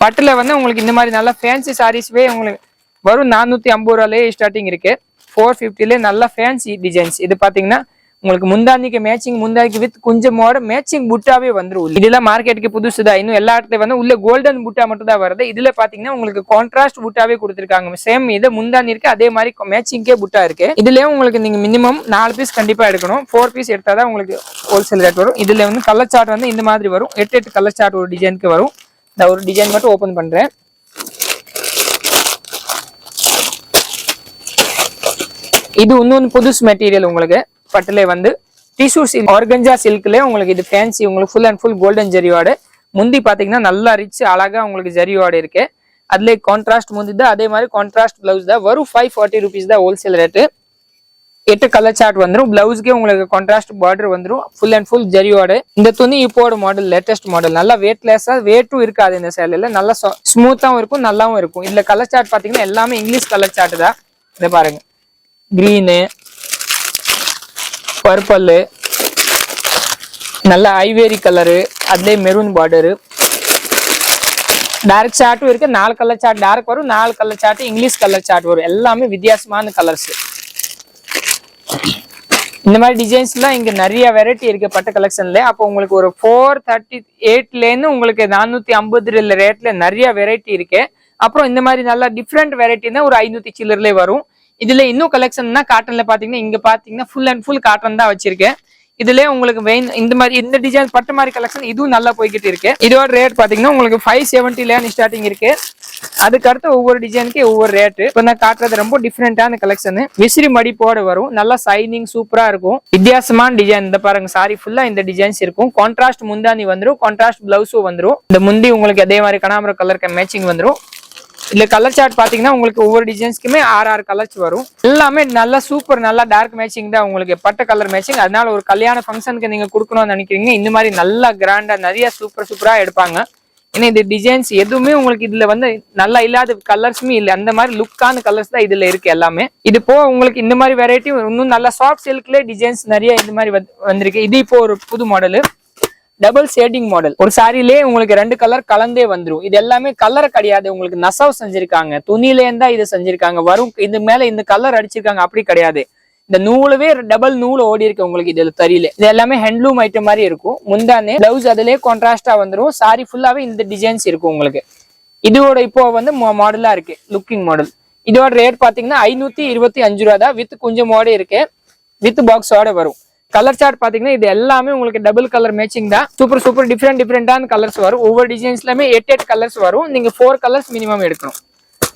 பட்டுல வந்து உங்களுக்கு இந்த மாதிரி நல்லா ஃபேன்சி சாரீஸ்வே உங்களுக்கு வரும் நானூத்தி ஐம்பது ரூபாலே ஸ்டார்டிங் இருக்கு. ஃபோர் ஃபிஃப்டிலே நல்ல ஃபேன்சி டிசைன்ஸ் இது பாத்தீங்கன்னா உங்களுக்கு முந்தானிக்கு மேட்சிங் முந்தானிக்கு வித் குஞ்சமோட மேட்சிங் புட்டாவே வந்துடும் இதுல மார்க்கெட்டுக்கு புதுசுதான் இன்னும் எல்லா இடத்துலையும் வந்து உள்ள கோல்டன் புட்டா மட்டும் தான் வருது. இதுல பாத்தீங்கன்னா உங்களுக்கு கான்ட்ராஸ்ட் புட்டாவே கொடுத்துருக்காங்க. சேம் இது முந்தானி இருக்கு. அதே மாதிரி மேட்சிங்கே புட்டா இருக்கு. இதுலயும் உங்களுக்கு நீங்க மினிமம் நாலு பீஸ் கண்டிப்பா எடுக்கணும். ஃபோர் பீஸ் எடுத்தாதான் உங்களுக்கு ஹோல்சேல் ரேட் வரும். இதுல வந்து கலர் சார்ட் வந்து இந்த மாதிரி வரும். எட்டு எட்டு கலர் சார்ட் ஒரு டிசைனுக்கு வரும். இந்த ஒரு டிசைன் மட்டும் ஓபன் பண்றேன். இது இன்னொன்று புதுசு மெட்டீரியல் உங்களுக்கு. பட்டுல வந்து டிஷ்யூ சில்க் ஆர்கஞ்சா சில்க்லேயே உங்களுக்கு இது ஃபேன்சி உங்களுக்கு ஃபுல் அண்ட் ஃபுல் கோல்டன் ஜெரியோட முந்தி பார்த்தீங்கன்னா நல்லா ரிச் அழகாக உங்களுக்கு ஜெரியோட இருக்கு. அதுலேயே கான்ட்ராஸ்ட் முந்தி தான் அதே மாதிரி கான்ட்ராஸ்ட் பிளவுஸ் தான். வரும் ஃபைவ் ஃபார்ட்டி ருபீஸ் தான் ஹோல்சேல் ரேட்டு எட்டு கலர் சார்ட் வந்துடும் பிளவுஸ்க்கே உங்களுக்கு கான்ட்ராஸ்ட் பார்டர் வந்துடும் ஃபுல் அண்ட் ஃபுல் ஜரியோட இந்த துணி இப்போட மாடல் லேட்டஸ்ட் மாடல் நல்லா வெயிட்லெஸ்ஸாக வெயிட்டும் இருக்காது இந்த சேலையில் நல்லா ஸ்மூத்தாகவும் இருக்கும் நல்லாவும் இருக்கும். இதில் கலர் சார்ட் பார்த்தீங்கன்னா எல்லாமே இங்கிலீஷ் கலர் சார்ட் தான். இதை பாருங்க. க்ரீனு பர்பல்லு நல்ல ஐவேரி கலரு அதுலேயே மெரூன் பார்டரு டார்க் சார்ட்டும் இருக்கு. நாலு கலர் சார்ட் டார்க் வரும். நாலு colour shade English colour shade வரும். எல்லாமே வித்தியாசமான கலர்ஸ் இந்த மாதிரி டிசைன்ஸ்லாம் இங்கே நிறைய வெரைட்டி இருக்குது பட்டு கலெக்ஷன்ல அப்போ உங்களுக்கு ஒரு ஃபோர் தேர்ட்டி எயிட்லேருந்து உங்களுக்கு நானூற்றி ஐம்பது ரேட்டில் நிறைய வெரைட்டி இருக்குது அப்புறம் இந்த மாதிரி நல்லா டிஃப்ரெண்ட் வெரைட்டின்னா ஒரு ஐநூற்றி சில்லர்லேயே வரும். இதுல இன்னும் கலெக்ஷன்னா காட்டன்ல பாத்தீங்கன்னா இங்க பாத்தீங்கன்னா ஃபுல் அண்ட் ஃபுல் காட்டன் தான் வச்சிருக்கேன் இதுல உங்களுக்கு வெயின் இந்த மாதிரி இந்த டிசைன் பட்டு மாதிரி கலெக்ஷன் இதுவும் நல்லா போய்கிட்டு இருக்கு. இதோட ரேட் பாத்தீங்கன்னா உங்களுக்கு ஃபைவ் செவன்ட்டில ஸ்டார்டிங் இருக்கு. அதுக்கு அடுத்து ஒவ்வொரு டிசைனுக்கு ஒவ்வொரு ரேட்டு இப்போ நான் காட்டுறது ரொம்ப டிஃப்ரெண்டான கலெக்ஷன் விசிறி மடிப்போட வரும். நல்லா சைனிங் சூப்பரா இருக்கும். வித்தியாசமான டிசைன் இந்த பாருங்க சாரி ஃபுல்லா இந்த டிசைன்ஸ் இருக்கும். கான்ட்ராஸ்ட் முந்தானி வந்துடும் கான்ட்ராஸ்ட் பிளவுஸும் வந்துடும் இந்த முந்தி உங்களுக்கு அதே மாதிரி கனாமரம் கலருக்கு மேட்சிங் வந்துடும் இதுல கலர் சார்ட் பாத்தீங்கன்னா உங்களுக்கு ஒவ்வொரு டிசைன்ஸ்க்குமே ஆறு ஆறு கலர்ஸ் வரும். எல்லாமே நல்லா சூப்பர் நல்லா டார்க் மேட்சிங் தான் உங்களுக்கு. பட்ட கலர் மேட்சிங் அதனால ஒரு கல்யாண ஃபங்க்ஷனுக்கு நீங்க கொடுக்கணும்னு நினைக்கிறீங்க. இந்த மாதிரி நல்லா கிராண்டா நிறைய சூப்பர் சூப்பரா எடுப்பாங்க. ஏன்னா இந்த டிசைன்ஸ் எதுவுமே உங்களுக்கு இதுல வந்து நல்லா இல்லாத கலர்ஸுமே இல்லை. அந்த மாதிரி லுக்கான கலர்ஸ் தான் இதுல இருக்கு எல்லாமே. இது போக உங்களுக்கு இந்த மாதிரி வெரைட்டி இன்னும் நல்லா சாஃப்ட் சில்க்லேயே டிசைன்ஸ் நிறைய இந்த மாதிரி வந்திருக்கு. இது இப்போ ஒரு புது மாடலு டபுள் ஷேடிங் மாடல் ஒரு சாரிலே உங்களுக்கு ரெண்டு கலர் கலந்தே வந்துடும் இது எல்லாமே கலர் கிடையாது. உங்களுக்கு நெசவு செஞ்சிருக்காங்க. துணியில இருந்தா இது செஞ்சிருக்காங்க. வரும். இது மேல இந்த கலர் அடிச்சிருக்காங்க. அப்படி கிடையாது. இந்த நூலவே டபுள் நூல் ஓடி இருக்கு உங்களுக்கு இதுல தெரியல இது எல்லாமே ஹேண்ட்லூம் ஐட்டம் மாதிரி இருக்கும். முந்தானே பிளவுஸ் அதுலயே கான்ட்ராஸ்டா வந்துடும் சாரி ஃபுல்லாவே இந்த டிசைன்ஸ் இருக்கும் உங்களுக்கு. இதோட இப்போ வந்து மாடலா இருக்கு. லுக்கிங் மாடல் இதோட ரேட் பாத்தீங்கன்னா ஐநூத்தி இருபத்தி அஞ்சு ரூபா தான். வித் கொஞ்சமோட இருக்கு. வித் பாக்ஸோட வரும். கலர் சார்ட் பாத்தீங்கன்னா இது எல்லாமே உங்களுக்கு டபுள் கலர் மேட்சிங் தான். சூப்பர் சூப்பர் டிஃப்ரெண்ட் டிஃப்ரெண்டான கலர்ஸ் வரும். ஒவ்வொரு டிசைன்ஸ்லயுமே எட்டு எட்டு கலர்ஸ் வரும். நீங்க ஃபோர் கலர்ஸ் மினிமம் எடுக்கணும்.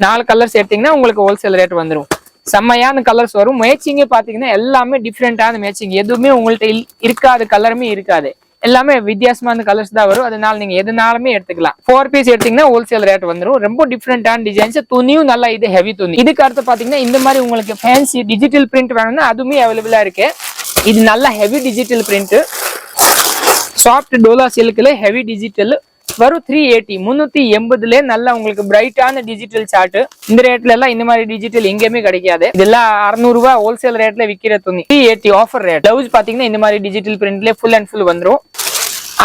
நாலு கலர்ஸ் எடுத்தீங்கன்னா உங்களுக்கு ஹோல்சேல் ரேட் வந்துடும் செம்மையான கலர்ஸ் வரும். மேட்சிங்கே பாத்தீங்கன்னா எல்லாமே டிஃப்ரெண்டான மேட்சிங் எதுவுமே உங்கள்ட்ட இருக்காது. கலருமே இருக்காது. எல்லாமே வித்தியாசமான கலர்ஸ் தான் வரும். அதனால நீங்க எதுனாலுமே எடுத்துக்கலாம். ஃபோர் பீஸ் எடுத்தீங்கன்னா ஹோல்சேல் ரேட் வந்துடும் ரொம்ப டிஃப்ரெண்டான டிசைன்ஸ் துணியும் நல்லா இது ஹெவி துணி. இதுக்கு அடுத்து பாத்தீங்கன்னா இந்த மாதிரி உங்களுக்கு ஃபேன்சி டிஜிட்டல் பிரிண்ட் வேணும்னா அதுவுமே அவைலபிளா இருக்கு. இது நல்ல heavy digital print soft Dola சில்க்ல ஹெவி டிஜிட்டல் வரும் த்ரீ எயிட்டி முந்நூத்தி எண்பதுல நல்ல உங்களுக்கு பிரைட்டான டிஜிட்டல் சார்ட் இந்த ரேட்ல எல்லாம் இந்த மாதிரி டிஜிட்டல் எங்கேயுமே கிடைக்காது. இதெல்லாம் அறுநூறு ரூபாய் ஹோல்சேல் ரேட்ல விற்கிற துணி. Three eighty offer rate blouse பாத்தீங்கன்னா இந்த மாதிரி டிஜிட்டல் பிரிண்ட்ல ஃபுல் அண்ட் ஃபுல் வந்துரும்.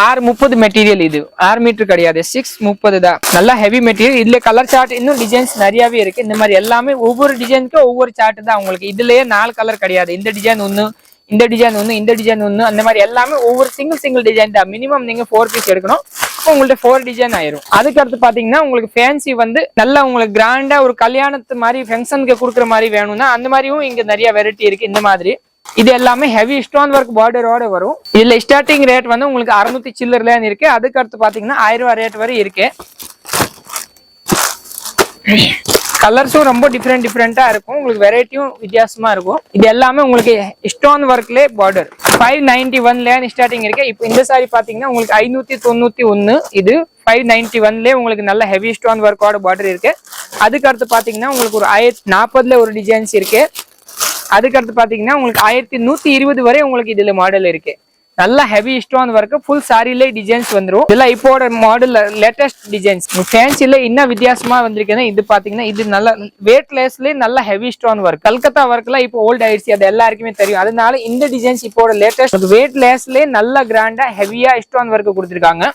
ஆறு முப்பது மெட்டீரியல் இது. ஆறு மீட்டர் கிடையாது. சிக்ஸ் முப்பது தான். நல்லா ஹெவி மெட்டீரியல் இதுல கலர் சார்ட் இன்னும் டிசைன்ஸ் நிறையவே இருக்கு. இந்த மாதிரி எல்லாமே ஒவ்வொரு டிசைனுக்கும் ஒவ்வொரு சார்ட் தான் உங்களுக்கு. இதுலயே நாலு கலர் கிடையாது. இந்த டிசைன் ஒன்னு இந்த டிசைன் ஒன்று இந்த டிசைன் ஒன்று அந்த மாதிரி எல்லாமே ஒவ்வொரு சிங்கிள் சிங்கிள் டிசைன் தான். மினிமம் நீங்கள் ஃபோர் பீஸ் எடுக்கணும். அப்போ உங்கள்ட்ட ஃபோர் டிசைன் ஆயிரும். அதுக்கு அடுத்து உங்களுக்கு ஃபேன்சி வந்து நல்லா உங்களுக்கு கிராண்டாக ஒரு கல்யாணத்து மாதிரி ஃபங்க்ஷனுக்கு கொடுக்குற மாதிரி வேணும்னா அந்த மாதிரியும் இங்கே நிறைய வெரைட்டி இருக்கு இந்த மாதிரி. இது எல்லாமே ஹெவி ஸ்டோன் ஒர்க் பார்டரோட வரும். இதுல ஸ்டார்டிங் ரேட் வந்து உங்களுக்கு அறுநூத்தி சில்லர்லன்னு இருக்கு. அதுக்கு அடுத்து பாத்தீங்கன்னா ஆயிரம் ரூபாய் ரேட் வரை இருக்கு. கலர்ஸும் ரொம்ப டிஃப்ரெண்ட் டிஃப்ரெண்ட்டாக இருக்கும். உங்களுக்கு வெரைட்டியும் வித்தியாசமாக இருக்கும். இது எல்லாமே உங்களுக்கு ஸ்டோன் ஒர்க்லே பார்டர் ஃபைவ் நைன்டி ஒன்லேயே ஸ்டார்டிங் இருக்கு. இப்போ இந்த சாரி பார்த்தீங்கன்னா உங்களுக்கு ஐநூற்றி தொண்ணூற்றி ஒன்று இது ஃபைவ் நைன்டி ஒன்லேயே உங்களுக்கு நல்ல ஹெவி ஸ்டோன் ஒர்க்கோட பார்டர் இருக்கு. அதுக்கடுத்து பார்த்தீங்கன்னா உங்களுக்கு ஒரு ஆயிரத்தி நாற்பதுல ஒரு டிசைன்ஸ் இருக்கு. அதுக்கடுத்து பார்த்தீங்கன்னா உங்களுக்கு ஆயிரத்தி நூற்றி இருபது வரை உங்களுக்கு இதில் மாடல் இருக்குது நல்ல ஹெவி ஸ்டோன் ஒர்க் ஃபுல் சாரிலே டிசைன்ஸ் வந்துடும் இதெல்லாம் இப்போட மாடல் லேட்டஸ்ட் டிசைன்ஸ் ஃபேன்சில இன்னும் வித்தியாசமா வந்திருக்குன்னா இது பாத்தீங்கன்னா இது நல்ல வெயிட்லெஸ்லயே நல்ல ஹெவி ஸ்டோன் ஒர்க் கல்கத்தா ஒர்க்லாம் இப்போ ஓல்ட் ஆயிடுச்சு அது எல்லாருக்குமே தெரியும். அதனால இந்த டிசைன்ஸ் இப்போட லேட்டஸ்ட் வெயிட்லெஸ்லயே நல்ல கிராண்டா ஹெவியா ஸ்டோன் ஒர்க் கொடுத்துருக்காங்க.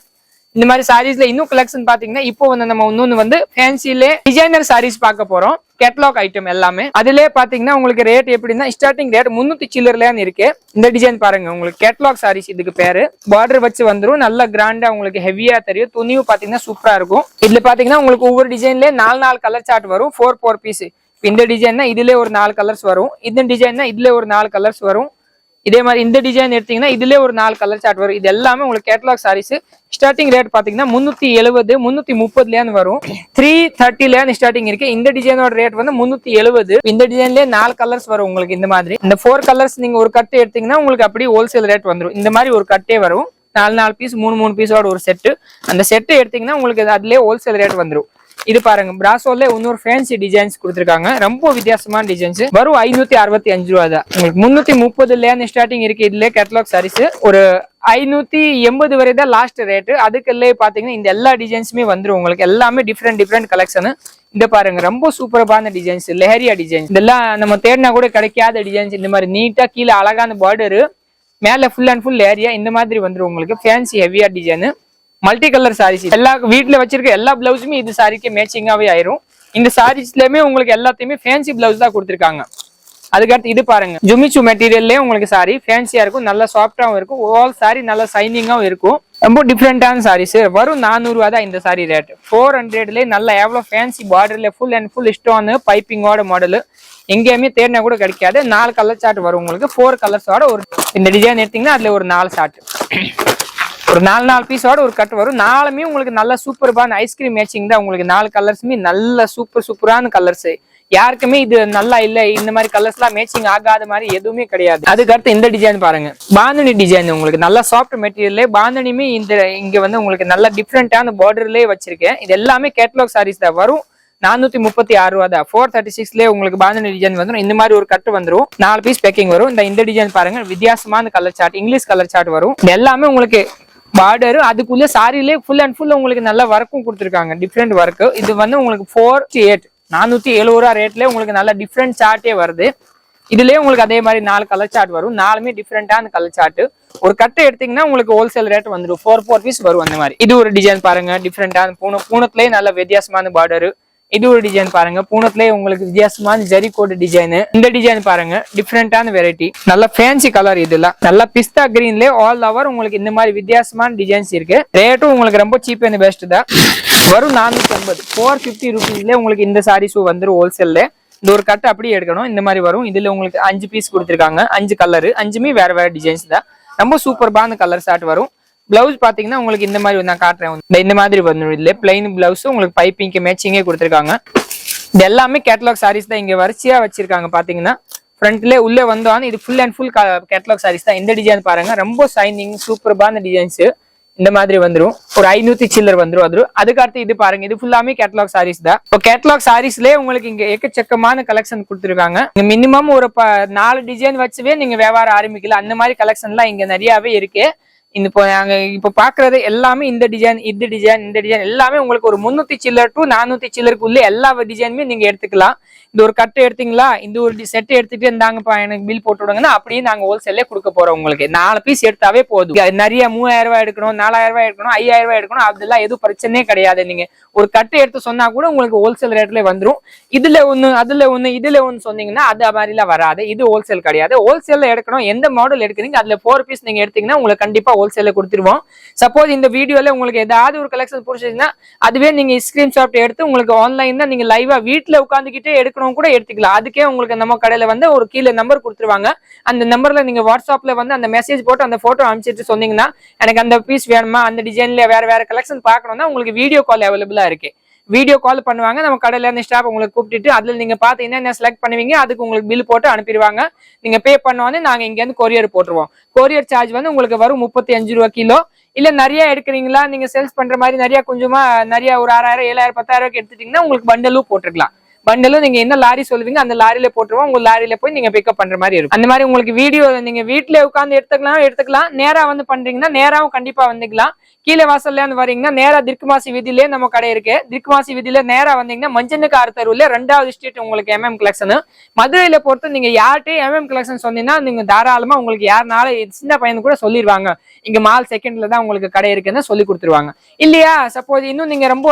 இந்த மாதிரி சாரீஸ்ல இன்னும் கலெக்ஷன் பாத்தீங்கன்னா இப்போ வந்து நம்ம இன்னொன்னு வந்து ஃபேன்சிலே டிசைனர் சாரீஸ் பார்க்க போறோம். கேட்லாக் ஐட்டம் எல்லாமே. அதுலேயே பாத்தீங்கன்னா உங்களுக்கு ரேட் எப்படின்னா ஸ்டார்டிங் ரேட் முன்னூத்தி சில்லர்லன்னு இருக்கு. இந்த டிசைன் பாருங்க உங்களுக்கு கேட்லாக் சாரீஸ் இதுக்கு பேரு. பார்டர் வச்சு வந்துடும் நல்ல கிராண்டா உங்களுக்கு ஹெவியா தெரியும். துணியும் பாத்தீங்கன்னா சூப்பரா இருக்கும். இதுல பாத்தீங்கன்னா உங்களுக்கு ஒவ்வொரு டிசைன்லயே நாலு நாலு கலர் சார்ட் வரும். ஃபோர் ஃபோர் பீஸ் இந்த டிசைன்னா இதுல ஒரு நாலு கலர்ஸ் வரும். இந்த டிசைன்னா இதுல ஒரு நாலு கலர்ஸ் வரும். இதே மாதிரி இந்த டிசைன் எடுத்தீங்கன்னா இதுல ஒரு நாலு கலர் சார்ட் வரும். இது எல்லாமே உங்களுக்கு கேட்லாக் சாரீஸ் ஸ்டார்டிங் ரேட் பாத்தீங்கன்னா முன்னூத்தி எழுபது முன்னூத்தி முப்பதுலேருந்து வரும். த்ரீ தேர்ட்டிலேருந்து ஸ்டார்டிங் இருக்கு. இந்த டிசைனோட ரேட் வந்து முன்னூத்தி எழுபது இந்த டிசைன்லயே நாலு கலர்ஸ் வரும் உங்களுக்கு இந்த மாதிரி. இந்த ஃபோர் கலர்ஸ் நீங்க ஒரு கட்டு எடுத்தீங்கன்னா உங்களுக்கு அப்படியே ஹோல்சேல் ரேட் வந்துடும் இந்த மாதிரி ஒரு கட்டே வரும். நாலு நாலு பீஸ் மூணு மூணு பீஸோட ஒரு செட்டு அந்த செட்டு எடுத்தீங்கன்னா உங்களுக்கு அதுலேயே ஹோல்சேல் ரேட் வந்துரும். இது பாருங்க பிராசோல இன்னொரு ஃபேன்சி டிசைன்ஸ் கொடுத்துருக்காங்க. ரொம்ப வித்தியாசமான டிசைன்ஸ் வரும் ஐநூத்தி அறுபத்தி அஞ்சு ரூபா தான். உங்களுக்கு முன்னூத்தி முப்பதுல ஸ்டார்டிங் இருக்கு. இதுல கேட்டலாக் சாரீஸ் ஒரு ஐநூத்தி எண்பது வரை தான் லாஸ்ட் ரேட்டு அதுக்குள்ளே பாத்தீங்கன்னா இந்த எல்லா டிசைன்ஸுமே வந்துரும். உங்களுக்கு எல்லாமே டிஃப்ரெண்ட் டிஃப்ரெண்ட் கலெக்ஷன் இந்த பாருங்க ரொம்ப சூப்பரான டிசைன்ஸ் லெஹரியா டிசைன்ஸ் இதெல்லாம் நம்ம தேடினா கூட கிடைக்காத டிசைன்ஸ் இந்த மாதிரி நீட்டா கீழே அழகான பார்டரு மேல ஃபுல் அண்ட் ஃபுல் ஏரியா இந்த மாதிரி வந்துரும் உங்களுக்கு. ஃபேன்சி ஹெவியா டிசைனு மல்டி கலர் சாரீஸ் எல்லா வீட்டில் வச்சிருக்க எல்லா பிளவுஸுமே இது சாரிக்கு மேட்சிங்காவே ஆயிரும். இந்த சாரீஸ்லயுமே உங்களுக்கு எல்லாத்தையுமே ஃபேன்சி பிளவுஸ் தான் கொடுத்துருக்காங்க. அதுக்கடுத்து இது பாருங்க. ஜுமிச்சு மெட்டீரியல்லே உங்களுக்கு சாரி ஃபேன்சியா இருக்கும் நல்லா சாஃப்டாவும் இருக்கும். ஆல் சாரி நல்லா சைனிங்காவும் இருக்கும். ரொம்ப டிஃப்ரெண்டான சாரீஸ் வரும் நானூறுவா தான் இந்த சாரி ரேட் ஃபோர் ஹண்ட்ரட்லேயே நல்லா எவ்வளோ ஃபேன்சி பார்டர்ல ஃபுல் அண்ட் ஃபுல் ஸ்டோன் பைப்பிங்கோட மாடலு எங்கேயுமே தேடினா கூட கிடைக்காது. நாலு கலர் சார்ட் வரும் உங்களுக்கு. ஃபோர் கலர்ஸோட ஒரு இந்த டிசைன் எடுத்தீங்கன்னா அதுல ஒரு நாலு சார்ட் ஒரு நாலு நாலு பீஸோட ஒரு கட் வரும். நாலுமே உங்களுக்கு நல்ல சூப்பர்பான ஐஸ்கிரீம் மேட்சிங் தான். உங்களுக்கு நாலு கலர்ஸுமே நல்ல சூப்பர் சூப்பரான கலர்ஸ் யாருக்குமே இது நல்லா இல்ல. இந்த மாதிரி கலர்ஸ் எல்லாம் மேட்சிங் ஆகாத மாதிரி எதுவுமே கிடையாது. அதுக்கடுத்து இந்த டிசைன் பாருங்க. பாந்தனி டிசைன் உங்களுக்கு நல்ல சாஃப்ட் மெட்டீரியல் பாந்தனியுமே இந்த இங்க வந்து உங்களுக்கு நல்ல டிஃப்ரெண்டான பார்டர்லயே வச்சிருக்கேன். இது எல்லாமே கேட்லாக் சாரீஸ் தான். வரும் நானூத்தி முப்பத்தி ஆறு ரூபா தான். ஃபோர் தேர்ட்டி சிக்ஸ்ல உங்களுக்கு பாந்தனி டிசைன் வந்துடும் இந்த மாதிரி ஒரு கட்டு வந்துடும் நாலு பீஸ் பேக்கிங் வரும். இந்த இந்த டிசைன் பாருங்க. வித்தியாசமான colour chart English colour chart வரும். இது எல்லாமே உங்களுக்கு பார்டரு அதுக்குள்ள சாரிலே ஃபுல் அண்ட் ஃபுல் உங்களுக்கு நல்ல ஒர்க்கும் கொடுத்துருக்காங்க. டிஃப்ரெண்ட் ஒர்க்கு இது வந்து உங்களுக்கு ஃபோர் எயிட் நானூற்றி எழுபது ரூபா ரேட்ல உங்களுக்கு நல்ல டிஃப்ரெண்ட் சார்ட்டே வருது. இதுலேயே உங்களுக்கு அதே மாதிரி நாலு கலர் சார்ட் வரும். நாலுமே டிஃப்ரெண்டான கலர் சார்ட்டு ஒரு கட்டை எடுத்தீங்கன்னா உங்களுக்கு ஹோல்சேல் ரேட் வந்துடும். ஃபோர் ஃபோர் பீஸ் வரும் அந்த மாதிரி. இது ஒரு டிசைன் பாருங்க. டிஃப்ரெண்டான பூனை பூனத்துலேயே நல்ல வித்தியாசமான பார்டரு இது ஒரு டிசைன் பாருங்க. பூனத்திலே உங்களுக்கு வித்தியாசமான ஜரி கோடு டிசைன் இந்த டிசைன் பாருங்க. டிஃப்ரெண்டான வெரைட்டி நல்ல ஃபேன்சி கலர் இதெல்லாம் நல்லா பிஸ்தா கிரீன்ல ஆல் ஓவர் உங்களுக்கு இந்த மாதிரி வித்தியாசமான டிசைன்ஸ் இருக்கு. ரேட்டும் உங்களுக்கு ரொம்ப சீப் அண்ட் பெஸ்ட் தான். வரும் நானூத்தி ஐம்பது ஃபோர் ஃபிஃப்டி ருபீஸ்ல உங்களுக்கு இந்த சாரீ ஷூ வந்துடும் ஹோல்சேல்ல இந்த ஒரு கட்டு அப்படியே எடுக்கணும். இந்த மாதிரி வரும். இதுல உங்களுக்கு அஞ்சு பீஸ் கொடுத்துருக்காங்க. அஞ்சு கலரு அஞ்சுமே வேற வேற டிசைன்ஸ் தான். ரொம்ப சூப்பர்பான கலர் ஷார்ட் வரும். பிளவுஸ் பாத்தீங்கன்னா உங்களுக்கு இந்த மாதிரி நான் காட்டுறேன். இந்த- இந்த மாதிரி வந்துடும் இதுல பிளைன் பிளவுஸ் உங்களுக்கு பைப்பிங்க்கு மேட்சிங்கே கொடுத்துருக்காங்க. இது எல்லாமே கேட்டலாக் சாரீஸ் தான். இங்க வரிசையா வச்சிருக்காங்க பாத்தீங்கன்னா. ஃப்ரண்ட்ல உள்ள வந்தோன்னு இது full and full catalogue saris தான். இந்த டிசைன் பாருங்க. ரொம்ப சைனிங் சூப்பர்பான டிசைன்ஸ் இந்த மாதிரி வந்துரும். ஒரு ஐநூத்தி சில்லர் வந்துரும் வந்துரும் அதுக்கு அடுத்து இது பாருங்க. இது ஃபுல்லாமே கேட்டலாக் சாரீஸ் தான். இப்போ கேட்டலாக் சாரீஸ்லயே உங்களுக்கு இங்க எக்கச்சக்கமான கலெக்ஷன் கொடுத்துருக்காங்க. மினிமம் ஒரு ப- நாலு டிசைன் வச்சுவே நீங்க வியாபாரம் ஆரம்பிக்கல. அந்த மாதிரி கலெக்ஷன்லாம் இங்க நிறையவே இருக்கு. இந்த இப்போ நாங்க இப்போ பாக்குறது எல்லாமே இந்த டிசைன் இந்த டிசைன் இந்த டிசைன் எல்லாமே உங்களுக்கு ஒரு முன்னூத்தி சில்லர் டு நானூத்தி சில்லருக்குள்ள எல்லா டிசைனுமே நீங்க எடுத்துக்கலாம். இந்த ஒரு கட்டு எடுத்தீங்களா? இந்த ஒரு செட்டை எடுத்துட்டு இருந்தாங்கப்பா எனக்கு பில் போட்டு விடுங்கன்னா அப்படியே நாங்க ஹோல்சேலே கொடுக்க போறோம் உங்களுக்கு. நாலு பீஸ் எடுத்தாவே போதும். அது நிறைய மூவாயிரம் ரூபாய் எடுக்கணும் நாலாயிரம் ரூபாய் எடுக்கணும் ஐயாயிரம் ரூபாய் எடுக்கணும் அதெல்லாம் எதுவும் பிரச்சனையே கிடையாது நீங்க. ஒரு கட்டு எடுத்து சொன்னா கூட உங்களுக்கு ஹோல்சேல் ரேட்ல வந்துடும் இதுல ஒண்ணு அதுல ஒண்ணு இதுல ஒண்ணு சொன்னீங்கன்னா அது மாதிரிலாம் வராது. இது ஹோல்சேல் கிடையாது. ஹோல்சேல்ல எடுக்கணும் எந்த மாடல் எடுக்கிறீங்க அதுல ஃபோர் பீஸ் நீங்க எடுத்தீங்கன்னா உங்களுக்கு கண்டிப்பா ஹோல்சேல்ல கொடுத்துருவோம். சப்போஸ் இந்த வீடியோல உங்களுக்கு ஏதாவது ஒரு கலெக்ஷன் பிடிச்சிருந்தா அதுவே நீங்க ஸ்கிரீன்ஷாட் எடுத்து உங்களுக்கு ஆன்லைன் தான் நீங்க லைவா வீட்டுல உட்காந்துக்கிட்டே எடுக்கணும். கூட எடுத்துக்கலாம். அதுக்கே உங்களுக்கு நம்ம கடையில வந்து ஒரு கீழே நம்பர் கொடுத்துருவாங்க. அந்த நம்பர்ல நீங்க வாட்ஸ்அப்ல வந்து அந்த மெசேஜ் போட்டு அந்த போட்டோ அனுப்பிச்சிட்டு சொன்னீங்கன்னா எனக்கு அந்த பீஸ் வேணுமா? அந்த டிசைன்ல வேற வேற கலெக்ஷன் பார்க்கணும்னா உங்களுக்கு வீடியோ கால் அவைலபிளா இருக்கு. வீடியோ கால் பண்ணுவாங்க. நம்ம கடையில இருந்து ஸ்டாஃப் உங்களுக்கு கூப்பிட்டுட்டு அதுல நீங்க பார்த்து என்ன செலக்ட் பண்ணுவீங்க அதுக்கு உங்களுக்கு பில் போட்டு அனுப்பிடுவாங்க. நீங்க பே பண்ணோன்னே நாங்க இங்க இருந்து கொரியர் போட்டுருவோம். கொரியர் சார்ஜ் வந்து உங்களுக்கு வரும் முப்பத்தி அஞ்சு ரூபா கிலோ. இல்ல நிறைய எடுக்கிறீங்களா? நீங்க சேல்ஸ் பண்ற மாதிரி நிறைய கொஞ்சமா நிறைய ஒரு ஆறாயிரம் ஏழாயிரம் பத்தாயிரம் ரூபாய்க்கு எடுத்துட்டீங்கன்னா உங்களுக்கு பண்டலும் போட்டுருக்கலாம். பண்டலும் நீங்க என்ன லாரி சொல்லுவீங்க அந்த லாரியில போட்டுருவோம். உங்க லாரியில போய் நீங்க பிக்கப் பண்ற மாதிரி இருக்கும். அந்த மாதிரி உங்களுக்கு வீடியோ நீங்க வீட்டுல உட்காந்து எடுத்துக்கலாம் எடுத்துக்கலாம். நேரா வந்து பண்றீங்கன்னா நேராவும் கண்டிப்பா வந்துக்கலாம். கீழே வாசல்ல இருந்து வரீங்கன்னா நேரா திர்க்குமாசி வீதியிலே நம்ம கடை இருக்கு. திர்க்குமாசி வீதியில நேரா வந்தீங்கன்னா மஞ்சனுக்கு ஆறு தெருவுல ரெண்டாவது ஸ்ட்ரீட் உங்களுக்கு எம்எம் கலெக்ஷன் மதுரையில பொறுத்து நீங்க யார்கிட்டயும் எம்எம் கலெக்ஷன் சொன்னீங்கன்னா நீங்க தாராளமா உங்களுக்கு யாருனால சின்ன பையன் கூட சொல்லிடுவாங்க இங்க மால் செகண்ட்ல தான் உங்களுக்கு கடை இருக்குன்னு சொல்லி கொடுத்துருவாங்க. இல்லையா? சப்போஸ் இன்னும் நீங்க ரொம்ப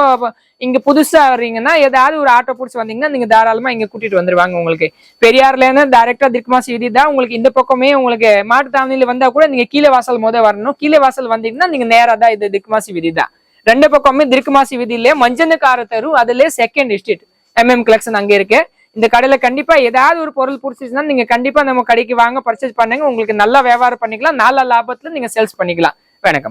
இங்க புதுசா வர்றீங்கன்னா ஏதாவது ஒரு ஆட்டோ பிடிச்சி வந்தீங்கன்னா நீங்க தாராளமா இங்க கூட்டிட்டு வந்துருவாங்க உங்களுக்கு. பெரியார்ல இருந்து டைரக்டா திர்க்குமாசி வீதி தான் உங்களுக்கு இந்த பக்கமே உங்களுக்கு மாட்டு மாட்டுத்தாவணியில வந்தா கூட நீங்க கீழே வாசல் முத வரணும். கீழே வாசல் வந்தீங்கன்னா நீங்க நேரா தான் இது திர்க்குமாசி வீதி தான். ரெண்டு பக்கமே திர்க்குமாசி வீதியிலே மஞ்சனுக்கார காரத்தரு அதுல செகண்ட் ஸ்ட்ரீட் எம்எம் கலெக்ஷன் அங்க இருக்கு. இந்த கடையில கண்டிப்பா ஏதாவது ஒரு பொருள் பிடிச்சிச்சுன்னா நீங்க கண்டிப்பா நம்ம கடைக்கு வாங்க பர்ச்சேஸ் பண்ணுங்க. உங்களுக்கு நல்லா வியாபாரம் பண்ணிக்கலாம். நல்ல லாபத்துல நீங்க சேல்ஸ் பண்ணிக்கலாம். வணக்கம்.